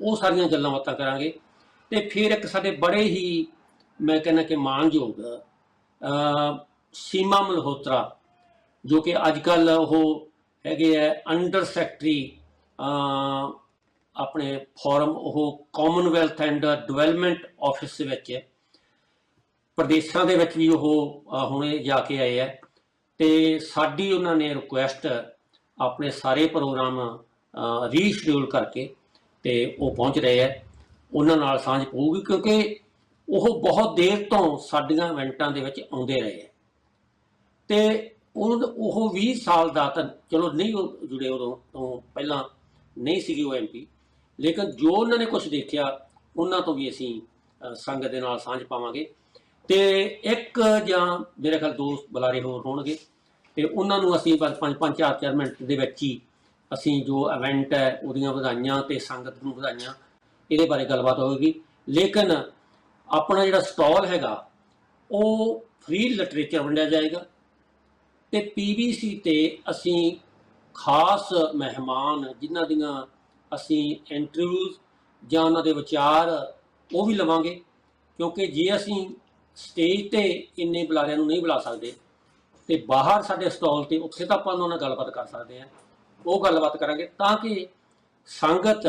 ਉਹ ਸਾਰੀਆਂ ਗੱਲਾਂ ਬਾਤਾਂ ਕਰਾਂਗੇ। ਤੇ ਫਿਰ ਇੱਕ ਸਾਡੇ ਬੜੇ ਹੀ ਮੈਂ ਕਹਿੰਦਾ ਕਿ ਮਾਣਯੋਗ ਸੀਮਾ ਮਲਹੋਤਰਾ, ਜੋ ਕਿ ਅੱਜ ਕੱਲ ਉਹ ਹੈਗੇ ਆ ਅੰਡਰ ਸੈਕਟਰੀ ਆਪਣੇ ਫੋਰਮ ਉਹ ਕਾਮਨਵੈਲਥ ਐਂਡ ਡਿਵੈਲਪਮੈਂਟ ਆਫਿਸ ਵਿੱਚ ਪ੍ਰਦੇਸ਼ਾਂ ਦੇ ਵਿੱਚ ਵੀ ਉਹ ਹੁਣੇ ਜਾ ਕੇ ਆਏ ਆ। ਤੇ ਸਾਡੀ ਉਹਨਾਂ ਨੇ ਰਿਕੁਐਸਟ ਆਪਣੇ ਸਾਰੇ ਪ੍ਰੋਗਰਾਮ ਰੀਸ਼ਡਿਊਲ ਕਰਕੇ ਤੇ ਉਹ ਪਹੁੰਚ ਰਹੇ ਆ। ਉਹਨਾਂ ਨਾਲ ਸਾਂਝ ਪਊਗੀ ਕਿਉਂਕਿ ਉਹ ਬਹੁਤ ਦੇਰ ਤੋਂ ਸਾਡੀਆਂ ਇਵੈਂਟਾਂ ਦੇ ਵਿੱਚ ਆਉਂਦੇ ਰਹੇ ਆ। ਤੇ ਉਹ ਉਹ 20 ਸਾਲ ਦਾ ਤਾਂ ਚਲੋ ਨਹੀਂ ਉਹ ਜੁੜੇ ਉਦੋਂ ਤੋਂ ਪਹਿਲਾਂ ਨਹੀਂ ਸੀਗੇ ਉਹ ਐਮਪੀ ਲੇਕਿਨ ਜੋ ਉਹਨਾਂ ਨੇ ਕੁਝ ਦੇਖਿਆ, ਉਹਨਾਂ ਤੋਂ ਵੀ ਅਸੀਂ ਸੰਗਤ ਦੇ ਨਾਲ ਸਾਂਝ ਪਾਵਾਂਗੇ। ਤੇ ਇੱਕ ਜਾਂ ਮੇਰੇ ਖਿਆਲ ਦੋ ਬੁਲਾਰੇ ਹੋਰ ਹੋਣਗੇ ਤੇ ਉਹਨਾਂ ਨੂੰ ਅਸੀਂ ਬਸ ਪੰਜ ਪੰਜ ਚਾਰ ਚਾਰ ਮਿੰਟ ਦੇ ਵਿੱਚ ਹੀ ਅਸੀਂ ਜੋ ਇਵੈਂਟ ਹੈ ਉਹਦੀਆਂ ਵਧਾਈਆਂ ਤੇ ਸੰਗਤ ਨੂੰ ਵਧਾਈਆਂ, ਇਹਦੇ ਬਾਰੇ ਗੱਲਬਾਤ ਹੋਵੇਗੀ। ਲੇਕਿਨ ਆਪਣਾ ਜਿਹੜਾ ਸਟਾਲ ਹੈਗਾ, ਉਹ ਫ੍ਰੀ ਲਿਟਰੇਚਰ ਵੰਡਿਆ ਜਾਏਗਾ ਤੇ ਪੀਬੀਸੀ ਤੇ ਅਸੀਂ ਖਾਸ ਮਹਿਮਾਨ ਜਿਨ੍ਹਾਂ ਦੀਆਂ ਅਸੀਂ ਇੰਟਰਵਿਊਜ਼ ਜਾਂ ਉਹਨਾਂ ਦੇ ਵਿਚਾਰ ਉਹ ਵੀ ਲਵਾਂਗੇ, ਕਿਉਂਕਿ ਜੇ ਅਸੀਂ ਸਟੇਜ ਤੇ ਇੰਨੇ ਬੁਲਾਰਿਆਂ ਨੂੰ ਨਹੀਂ ਬੁਲਾ ਸਕਦੇ ਤੇ ਬਾਹਰ ਸਾਡੇ ਸਟਾਲ ਤੇ ਉੱਥੇ ਤਾਂ ਆਪਾਂ ਉਹਨਾਂ ਨਾਲ ਗੱਲਬਾਤ ਕਰ ਸਕਦੇ ਹਾਂ। ਉਹ ਗੱਲਬਾਤ ਕਰਾਂਗੇ ਤਾਂ ਕਿ ਸੰਗਤ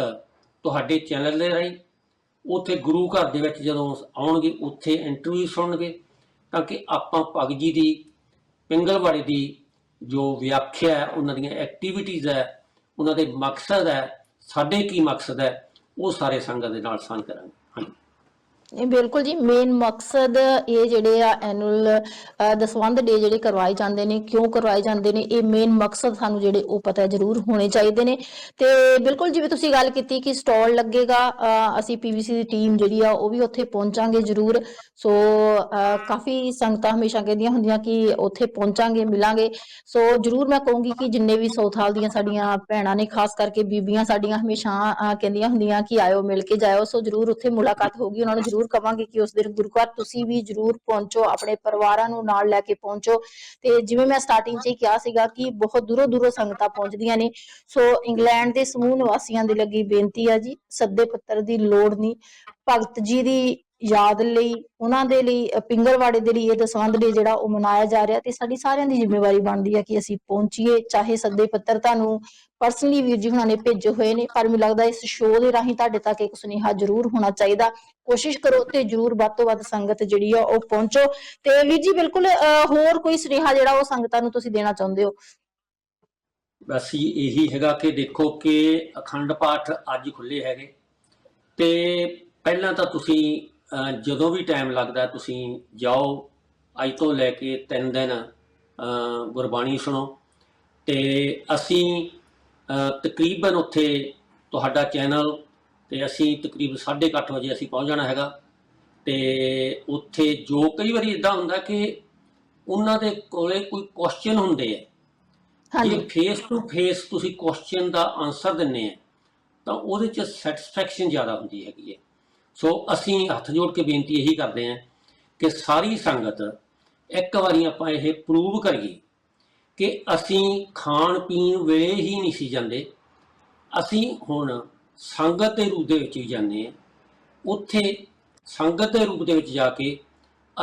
ਤੁਹਾਡੇ ਚੈਨਲ ਦੇ ਰਾਹੀਂ ਉੱਥੇ ਗੁਰੂ ਘਰ ਦੇ ਵਿੱਚ ਜਦੋਂ ਆਉਣਗੇ, ਉੱਥੇ ਇੰਟਰਵਿਊ ਸੁਣਨਗੇ ਤਾਂ ਕਿ ਆਪਾਂ ਭਗਤ ਜੀ ਦੀ, ਪਿੰਗਲਵਾੜੇ ਦੀ ਜੋ ਵਿਆਖਿਆ ਹੈ, ਉਹਨਾਂ ਦੀਆਂ ਐਕਟੀਵਿਟੀਜ਼ ਹੈ, ਉਹਨਾਂ ਦੇ ਮਕਸਦ ਹੈ, ਸਾਡੇ ਕੀ ਮਕਸਦ ਹੈ, ਉਹ ਸਾਰੇ ਸੰਗਤ ਦੇ ਨਾਲ ਸਾਂਝ ਕਰਾਂਗੇ। ਬਿਲਕੁਲ ਜੀ ਮੇਨ ਮਕਸਦ ਇਹ ਜਿਹੜੇ ਆ ਐਨੂਅਲ ਦਸਵੰਧ ਡੇ ਜਿਹੜੇ ਕਰਵਾਏ ਜਾਂਦੇ ਨੇ, ਕਿਉਂ ਕਰਵਾਏ ਜਾਂਦੇ ਨੇ, ਇਹ ਮੇਨ ਮਕਸਦ ਸਾਨੂੰ ਜਿਹੜੇ ਉਹ ਪਤਾ ਜ਼ਰੂਰ ਹੋਣੇ ਚਾਹੀਦੇ ਨੇ। ਤੇ ਬਿਲਕੁਲ ਜਿਵੇਂ ਤੁਸੀਂ ਗੱਲ ਕੀਤੀ ਕਿ ਸਟਾਲ ਲੱਗੇਗਾ ਅਸੀਂ ਪੀਵੀਸੀ ਦੀ ਟੀਮ ਜਿਹੜੀ ਆ, ਉਹ ਵੀ ਉੱਥੇ ਪਹੁੰਚਾਂਗੇ ਜ਼ਰੂਰ। ਸੋ ਕਾਫੀ ਸੰਗਤਾਂ ਹਮੇਸ਼ਾ ਕਹਿੰਦੀਆਂ ਹੁੰਦੀਆਂ ਕਿ ਉੱਥੇ ਪਹੁੰਚਾਂਗੇ, ਮਿਲਾਂਗੇ। ਸੋ ਜ਼ਰੂਰ ਮੈਂ ਕਹੂੰਗੀ ਕਿ ਜਿੰਨੇ ਵੀ ਸੌਥਾਲ ਦੀਆਂ ਸਾਡੀਆਂ ਭੈਣਾਂ ਨੇ, ਖਾਸ ਕਰਕੇ ਬੀਬੀਆਂ ਸਾਡੀਆਂ ਹਮੇਸ਼ਾ ਕਹਿੰਦੀਆਂ ਹੁੰਦੀਆਂ ਕਿ ਆਇਓ, ਮਿਲ ਕੇ ਜਾਇਓ। ਸੋ ਜ਼ਰੂਰ ਉੱਥੇ ਮੁਲਾਕਾਤ ਹੋਗੀ ਉਹਨਾਂ ਨੂੰ ਜ਼ਰੂਰ ਕਵਾਂਗੇ ਕਿ ਉਸ ਦਿਨ ਗੁਰੂ ਘਰ ਤੁਸੀਂ ਵੀ ਜ਼ਰੂਰ ਪਹੁੰਚੋ, ਆਪਣੇ ਪਰਿਵਾਰਾਂ ਨੂੰ ਨਾਲ ਲੈ ਕੇ ਪਹੁੰਚੋ। ਤੇ ਜਿਵੇਂ ਮੈਂ ਸਟਾਰਟਿੰਗ 'ਚ ਹੀ ਕਿਹਾ ਸੀਗਾ ਕਿ ਬਹੁਤ ਦੂਰੋਂ ਦੂਰੋਂ ਸੰਗਤਾਂ ਪਹੁੰਚਦੀਆਂ ਨੇ। ਸੋ ਇੰਗਲੈਂਡ ਦੇ ਸਮੂਹ ਨਿਵਾਸੀਆਂ ਦੇ ਲੱਗੀ ਬੇਨਤੀ ਆ ਜੀ, ਸੱਦੇ ਪੱਤਰ ਦੀ ਲੋੜ ਨਹੀਂ। ਭਗਤ ਜੀ ਦੀ ਯਾਦ ਲਈ ਉਹਨਾਂ ਦੇ ਲਈ ਅ, ਪਿੰਗਲਵਾੜੇ ਦੇ ਲਈ ਇਹ ਦਸਵੰਧ ਡੇ ਜਿਹੜਾ ਉਹ ਮਨਾਇਆ ਜਾ ਰਿਹਾ ਤੇ ਸਾਡੀ ਸਾਰਿਆਂ ਦੀ ਜ਼ਿੰਮੇਵਾਰੀ ਬਣਦੀ ਹੈ ਕਿ ਅਸੀਂ ਪਹੁੰਚੀਏ ਚਾਹੇ ਸੱਦੇ ਪੱਤਰ ਤੁਹਾਨੂੰ ਪਰਸਨਲੀ ਵੀਰ ਜੀ ਹੁਣਾਂ ਨੇ ਭੇਜੇ ਹੋਏ ਨੇ ਪਰ ਮੈਨੂੰ ਲੱਗਦਾ ਇਸ ਸ਼ੋਅ ਦੇ ਰਾਹੀਂ ਤੁਹਾਡੇ ਤੱਕ ਇੱਕ ਸੁਨੇਹਾ ਜ਼ਰੂਰ ਹੋਣਾ ਚਾਹੀਦਾ। ਕੋਸ਼ਿਸ਼ ਕਰੋ ਤੇ ਜ਼ਰੂਰ ਵੱਧ ਤੋਂ ਵੱਧ ਸੰਗਤ ਜਿਹੜੀ ਆ ਉਹ ਪਹੁੰਚੋ। ਤੇ ਵੀਰ ਜੀ ਬਿਲਕੁਲ ਹੋਰ ਕੋਈ ਸੁਨੇਹਾ ਜਿਹੜਾ ਉਹ ਸੰਗਤਾਂ ਨੂੰ ਤੁਸੀਂ ਦੇਣਾ ਚਾਹੁੰਦੇ ਹੋ? ਬਸ ਇਹੀ ਹੈਗਾ ਕਿ ਦੇਖੋ ਕਿ ਅਖੰਡ ਪਾਠ ਅੱਜ ਖੁੱਲੇ ਹੈਗੇ। ਤੇ ਪਹਿਲਾਂ ਤਾਂ ਤੁਸੀਂ ਜਦੋਂ ਵੀ ਟਾਈਮ ਲੱਗਦਾ ਤੁਸੀਂ ਜਾਓ ਅੱਜ ਤੋਂ ਲੈ ਕੇ 3 ਦਿਨ ਗੁਰਬਾਣੀ ਸੁਣੋ। ਤੇ ਅਸੀਂ ਤਕਰੀਬਨ ਉੱਥੇ ਤੁਹਾਡਾ ਚੈਨਲ ਤੇ ਅਸੀਂ ਤਕਰੀਬਨ 8:30 ਵਜੇ ਅਸੀਂ ਪਹੁੰਚ ਜਾਣਾ ਹੈਗਾ। ਤੇ ਉੱਥੇ ਜੋ ਕਈ ਵਾਰੀ ਇਦਾਂ ਹੁੰਦਾ ਕਿ ਉਹਨਾਂ ਦੇ ਕੋਲੇ ਕੋਈ ਕੁਐਸਚਨ ਹੁੰਦੇ ਆ। ਹਾਂਜੀ। ਜੇ ਫੇਸ ਟੂ ਫੇਸ ਤੁਸੀਂ ਕੁਐਸਚਨ ਦਾ ਆਨਸਰ ਦਿੰਨੇ ਆ ਤਾਂ ਉਹਦੇ ਚ ਸੈਟੀਸਫੈਕਸ਼ਨ ਜ਼ਿਆਦਾ ਹੁੰਦੀ ਹੈਗੀ ਹੈ ਸੋ ਅਸੀਂ ਹੱਥ ਜੋੜ ਕੇ ਬੇਨਤੀ ਇਹੀ ਕਰਦੇ ਹਾਂ ਕਿ ਸਾਰੀ ਸੰਗਤ ਇੱਕ ਵਾਰੀ ਆਪਾਂ ਇਹ ਪ੍ਰੂਵ ਕਰੀਏ ਕਿ ਅਸੀਂ ਖਾਣ ਪੀਣ ਵੇਲੇ ਹੀ ਨਹੀਂ ਸੀ ਜਾਂਦੇ। ਅਸੀਂ ਹੁਣ ਸੰਗਤ ਦੇ ਰੂਪ ਦੇ ਵਿੱਚ ਵੀ ਜਾਂਦੇ ਹਾਂ। ਉੱਥੇ ਸੰਗਤ ਦੇ ਰੂਪ ਦੇ ਵਿੱਚ ਜਾ ਕੇ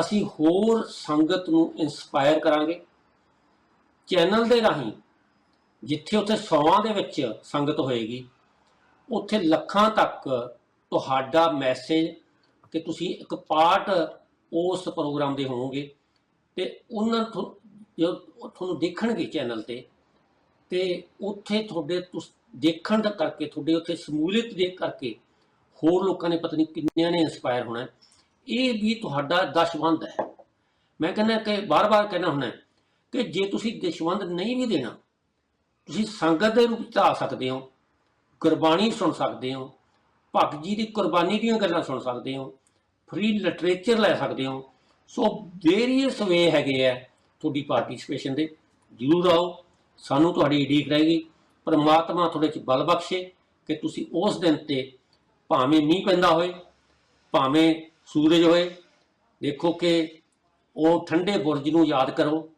ਅਸੀਂ ਹੋਰ ਸੰਗਤ ਨੂੰ ਇਨਸਪਾਇਰ ਕਰਾਂਗੇ। ਚੈਨਲ ਦੇ ਰਾਹੀਂ ਜਿੱਥੇ ਉੱਥੇ ਸੌਆਂ ਦੇ ਵਿੱਚ ਸੰਗਤ ਹੋਏਗੀ, ਉੱਥੇ ਲੱਖਾਂ ਤੱਕ ਤੁਹਾਡਾ ਮੈਸੇਜ ਕਿ ਤੁਸੀਂ ਇੱਕ ਪਾਰਟ ਉਸ ਪ੍ਰੋਗਰਾਮ ਦੇ ਹੋਵੋਗੇ ਤੇ ਉਹਨਾਂ ਜੋ ਤੁਹਾਨੂੰ ਦੇਖਣਗੇ ਚੈਨਲ ਤੇ ਤੇ ਉੱਥੇ ਤੁਹਾਡੇ ਤੁਸ, ਦੇਖਣ ਦਾ ਕਰਕੇ, ਤੁਹਾਡੇ ਉੱਥੇ ਸਮੂਲੀਅਤ ਦੇ ਕਰਕੇ ਹੋਰ ਲੋਕਾਂ ਨੇ ਪਤਾ ਨਹੀਂ ਕਿੰਨਿਆਂ ਨੇ ਇਨਸਪਾਇਰ ਹੋਣਾ ਇਹ ਵੀ ਤੁਹਾਡਾ ਦਸ਼ਵੰਦ ਹੈ। ਮੈਂ ਕਹਿੰਦਾ ਕਿ ਬਾਰ-ਬਾਰ ਕਹਿਣਾ ਹੁੰਦਾ ਕਿ ਜੇ ਤੁਸੀਂ ਦਸ਼ਵੰਦ ਨਹੀਂ ਵੀ ਦੇਣਾ, ਤੁਸੀਂ ਸੰਗਤ ਦੇ ਰੂਪ ਚ ਆ ਸਕਦੇ ਹੋ, ਗੁਰਬਾਣੀ ਸੁਣ ਸਕਦੇ ਹੋ ਭਗਤ ਜੀ ਦੀ ਕੁਰਬਾਨੀ ਦੀਆਂ ਗੱਲਾਂ ਸੁਣ ਸਕਦੇ ਹੋ ਫ੍ਰੀ ਲਿਟਰੇਚਰ ਲੈ ਸਕਦੇ ਹੋ। ਸੋ ਵੇਰੀਅਸ ਵੇ ਹੈਗੇ ਆ ਤੁਹਾਡੀ ਪਾਰਟਿਸਿਪੇਸ਼ਨ ਦੇ। ਜਰੂਰ ਆਓ, ਸਾਨੂੰ ਤੁਹਾਡੀ ਉਡੀਕ ਰਹੇਗੀ ਪਰਮਾਤਮਾ ਤੁਹਾਡੇ ਚ ਬਲ ਬਖਸ਼ੇ ਕਿ ਤੁਸੀਂ ਉਸ ਦਿਨ ਤੇ ਭਾਵੇਂ ਮੀਂਹ ਪੈਂਦਾ ਹੋਏ, ਭਾਵੇਂ ਸੂਰਜ ਹੋਏ, ਦੇਖੋ ਕਿ ਉਹ ਠੰਡੇ ਬੁਰਜ ਨੂੰ ਯਾਦ ਕਰੋ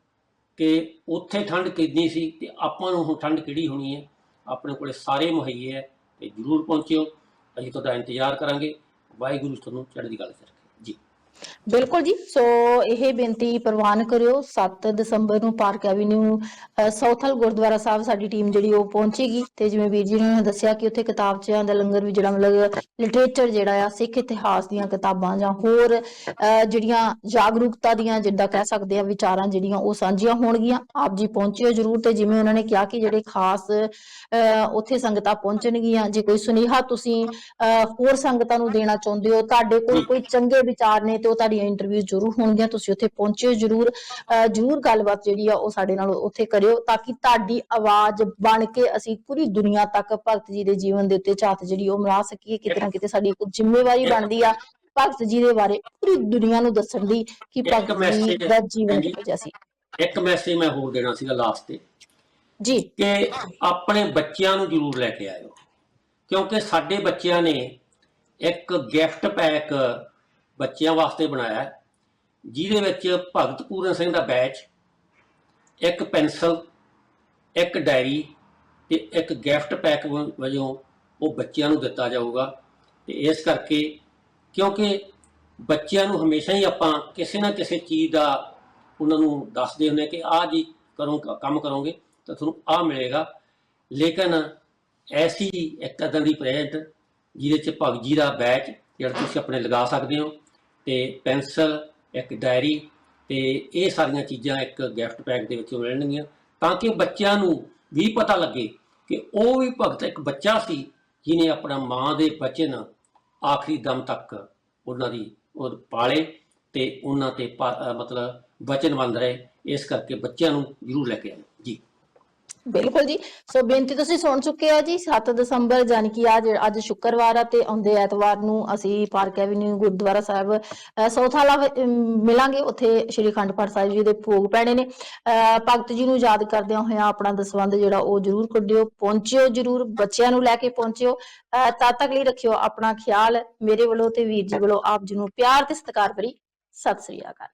ਕਿ ਉੱਥੇ ਠੰਡ ਕਿੰਨੀ ਸੀ ਤੇ ਆਪਾਂ ਨੂੰ ਹੁਣ ਠੰਡ ਕਿਹੜੀ ਹੋਣੀ ਹੈ। ਆਪਣੇ ਕੋਲੇ ਸਾਰੇ ਮੁਹੱਈਏ ਹੈ ਤੇ ਜਰੂਰ ਪਹੁੰਚਿਓ। ਅਸੀਂ ਤੁਹਾਡਾ ਇੰਤਜ਼ਾਰ ਕਰਾਂਗੇ। ਵਾਹਿਗੁਰੂ ਤੁਹਾਨੂੰ ਚੜ੍ਹਦੀ ਕਲਾ ਚ ਰੱਖੇ। ਬਿਲਕੁਲ ਜੀ। ਸੋ ਇਹ ਬੇਨਤੀ ਪ੍ਰਵਾਨ ਕਰਿਓ 7 ਦਸੰਬਰ ਨੂੰ ਪਾਰਕ ਐਵੀਨਿਊ ਅ, ਸੌਥਲ ਗੁਰਦੁਆਰਾ ਸਾਹਿਬ ਸਾਡੀ ਟੀਮ ਜਿਹੜੀ ਉਹ ਪਹੁੰਚੇਗੀ। ਤੇ ਜਿਵੇਂ ਵੀਰ ਜੀ ਨੇ ਦੱਸਿਆ ਕਿ ਉੱਥੇ ਕਿਤਾਬਚਿਆਂ ਦਾ ਲੰਗਰ ਵੀ ਜਿਹੜਾ ਮਤਲਬ ਲਿਟਰੇਚਰ ਜਿਹੜਾ ਆ ਸਿੱਖ ਇਤਿਹਾਸ ਦੀਆਂ ਕਿਤਾਬਾਂ ਜਾਂ ਹੋਰ ਜਿਹੜੀਆਂ ਜਾਗਰੂਕਤਾ ਦੀਆਂ ਜਿੱਦਾਂ ਕਹਿ ਸਕਦੇ ਆ ਵਿਚਾਰਾਂ ਜਿਹੜੀਆਂ ਉਹ ਸਾਂਝੀਆਂ ਹੋਣਗੀਆਂ। ਆਪ ਜੀ ਪਹੁੰਚਿਓ ਜਰੂਰ ਤੇ ਜਿਵੇਂ ਉਹਨਾਂ ਨੇ ਕਿਹਾ ਕਿ ਜਿਹੜੇ ਖਾਸ ਉੱਥੇ ਸੰਗਤਾਂ ਪਹੁੰਚਣਗੀਆਂ। ਜੇ ਕੋਈ ਸੁਨੇਹਾ ਤੁਸੀਂ ਹੋਰ ਸੰਗਤਾਂ ਨੂੰ ਦੇਣਾ ਚਾਹੁੰਦੇ ਹੋ ਤੁਹਾਡੇ ਕੋਲ ਕੋਈ ਚੰਗੇ ਵਿਚਾਰ ਨੇ ਤੇ ਉਹ ਤੁਹਾਡੀਆਂ ਇੰਟਰਵਿਊ ਜ਼ਰੂਰ ਹੋਣਗੀਆਂ ਤੁਸੀਂ ਉੱਥੇ ਪਹੁੰਚਿਓ ਜਰੂਰ। ਜਰੂਰ ਗੱਲਬਾਤ ਜਿਹੜੀ ਆ ਉਹ ਸਾਡੇ ਨਾਲ ਉੱਥੇ ਕਰਿਓ ਤਾਂ ਕਿ ਤੁਹਾਡੀ ਆਵਾਜ਼ ਬਣ ਕੇ ਅਸੀਂ ਪੂਰੀ ਦੁਨੀਆ ਤੱਕ ਭਗਤ ਜੀ ਦੇ ਜੀਵਨ ਦੇ ਉੱਤੇ ਝਾਤ ਜਿਹੜੀ ਉਹ ਮਰਾ ਸਕੀਏ ਕਿਤੇ ਨਾ ਕਿਤੇ ਸਾਡੀ ਇੱਕ ਜ਼ਿੰਮੇਵਾਰੀ ਬਣਦੀ ਆ ਭਗਤ ਜੀ ਦੇ ਬਾਰੇ ਪੂਰੀ ਦੁਨੀਆ ਨੂੰ ਦੱਸਣ ਦੀ ਕਿ ਭਗਤ ਜੀ ਦਾ ਜੀਵਨ। ਕਿਹੋ ਸੀ। ਇੱਕ ਮੈਸੇਜ ਮੈਂ ਹੋਰ ਦੇਣਾ ਸੀਗਾ ਲਾਸਟ ਤੇ। ਜੀ। ਕਿ ਆਪਣੇ ਬੱਚਿਆਂ ਨੂੰ ਜਰੂਰ ਲੈ ਕੇ ਆਇਓ। ਕਿਉਂਕਿ ਸਾਡੇ ਬੱਚਿਆਂ ਨੇ ਇੱਕ ਗਿਫਟ ਪੈਕ ਬੱਚਿਆਂ ਵਾਸਤੇ ਬਣਾਇਆ। ਹੈ, ਜਿਹਦੇ ਵਿੱਚ ਭਗਤ ਪੂਰਨ ਸਿੰਘ ਦਾ ਬੈਚ ਇੱਕ ਪੈਨਸਲ ਇੱਕ ਡਾਇਰੀ ਤੇ ਇੱਕ ਗਿਫਟ ਪੈਕ ਵਜੋਂ ਉਹ ਬੱਚਿਆਂ ਨੂੰ ਦਿੱਤਾ ਜਾਊਗਾ। ਤੇ ਇਸ ਕਰਕੇ ਕਿਉਂਕਿ ਬੱਚਿਆਂ ਨੂੰ ਹਮੇਸ਼ਾ ਹੀ ਆਪਾਂ ਕਿਸੇ ਨਾ ਕਿਸੇ ਚੀਜ਼ ਦਾ ਉਹਨਾਂ ਨੂੰ ਦੱਸਦੇ ਹੁੰਦੇ ਕਿ ਆਹ ਜੀ ਕਰੋ ਕੰਮ ਕਰੋਗੇ ਤਾਂ ਤੁਹਾਨੂੰ ਆਹ ਮਿਲੇਗਾ। ਲੇਕਿਨ ਐਸੀ ਇੱਕ ਅਦਾਂ ਦੀ ਪ੍ਰੈਜ਼ੈਂਟ ਜਿਹਦੇ ਚ ਭਗਤ ਜੀ ਦਾ ਬੈਚ ਜਿਹੜਾ ਤੁਸੀਂ ਆਪਣੇ ਲਗਾ ਸਕਦੇ ਹੋ ਤੇ ਪੈਨਸਲ ਇੱਕ ਡਾਇਰੀ ਤੇ ਇਹ ਸਾਰੀਆਂ ਚੀਜ਼ਾਂ ਇੱਕ ਗਿਫਟ ਪੈਕ ਦੇ ਵਿੱਚ ਮਿਲਣਗੀਆਂ ਤਾਂ ਕਿ ਬੱਚਿਆਂ ਨੂੰ ਵੀ ਪਤਾ ਲੱਗੇ ਕਿ ਉਹ ਵੀ ਭਗਤ ਇੱਕ ਬੱਚਾ ਸੀ ਜਿਹਨੇ ਆਪਣਾ ਮਾਂ ਦੇ ਬਚਨ ਆਖਰੀ ਦਮ ਤੱਕ ਉਹਨਾਂ ਦੀ ਉਹ ਪਾਲੇ ਤੇ ਉਹਨਾਂ ਤੇ ਪਾ- ਅਹ ਮਤਲਬ ਵਚਨਬੰਦ ਰਹੇ। ਇਸ ਕਰਕੇ ਬੱਚਿਆਂ ਨੂੰ ਜ਼ਰੂਰ ਲੈ ਕੇ ਆਏ ਬਿਲਕੁਲ ਜੀ। ਸੋ ਬੇਨਤੀ ਤੁਸੀਂ ਸੁਣ ਚੁੱਕੇ ਆ ਜੀ 7 ਦਸੰਬਰ ਜਾਣੀ ਕਿ ਅੱਜ ਅੱਜ ਸ਼ੁੱਕਰਵਾਰ ਆ ਤੇ ਆਉਂਦੇ ਐਤਵਾਰ ਨੂੰ ਅਸੀਂ ਪਾਰਕ ਐਵੀਨਿਊ ਗੁਰਦੁਆਰਾ ਸਾਹਿਬ ਸੌਥਾਲਾ ਮਿਲਾਂਗੇ। ਉੱਥੇ ਸ਼੍ਰੀ ਅਖੰਡ ਪਾਠ ਸਾਹਿਬ ਜੀ ਦੇ ਭੋਗ ਪੈਣੇ ਨੇ। ਅ, ਭਗਤ ਜੀ ਨੂੰ ਯਾਦ ਕਰਦਿਆਂ ਹੋਇਆ ਆਪਣਾ ਦਸਵੰਧ ਜਿਹੜਾ ਉਹ ਜਰੂਰ ਕੱਢਿਓ ਪਹੁੰਚਿਓ ਜਰੂਰ ਬੱਚਿਆਂ ਨੂੰ ਲੈ ਕੇ ਪਹੁੰਚਿਓ। ਅ, ਤਦ ਤੱਕ ਲਈ ਰੱਖਿਓ ਆਪਣਾ ਖਿਆਲ ਮੇਰੇ ਵੱਲੋਂ ਤੇ ਵੀਰ ਜੀ ਵੱਲੋਂ ਆਪ ਜੀ ਨੂੰ ਪਿਆਰ ਤੇ ਸਤਿਕਾਰ ਭਰੀ ਸਤਿ ਸ੍ਰੀ ਅਕਾਲ।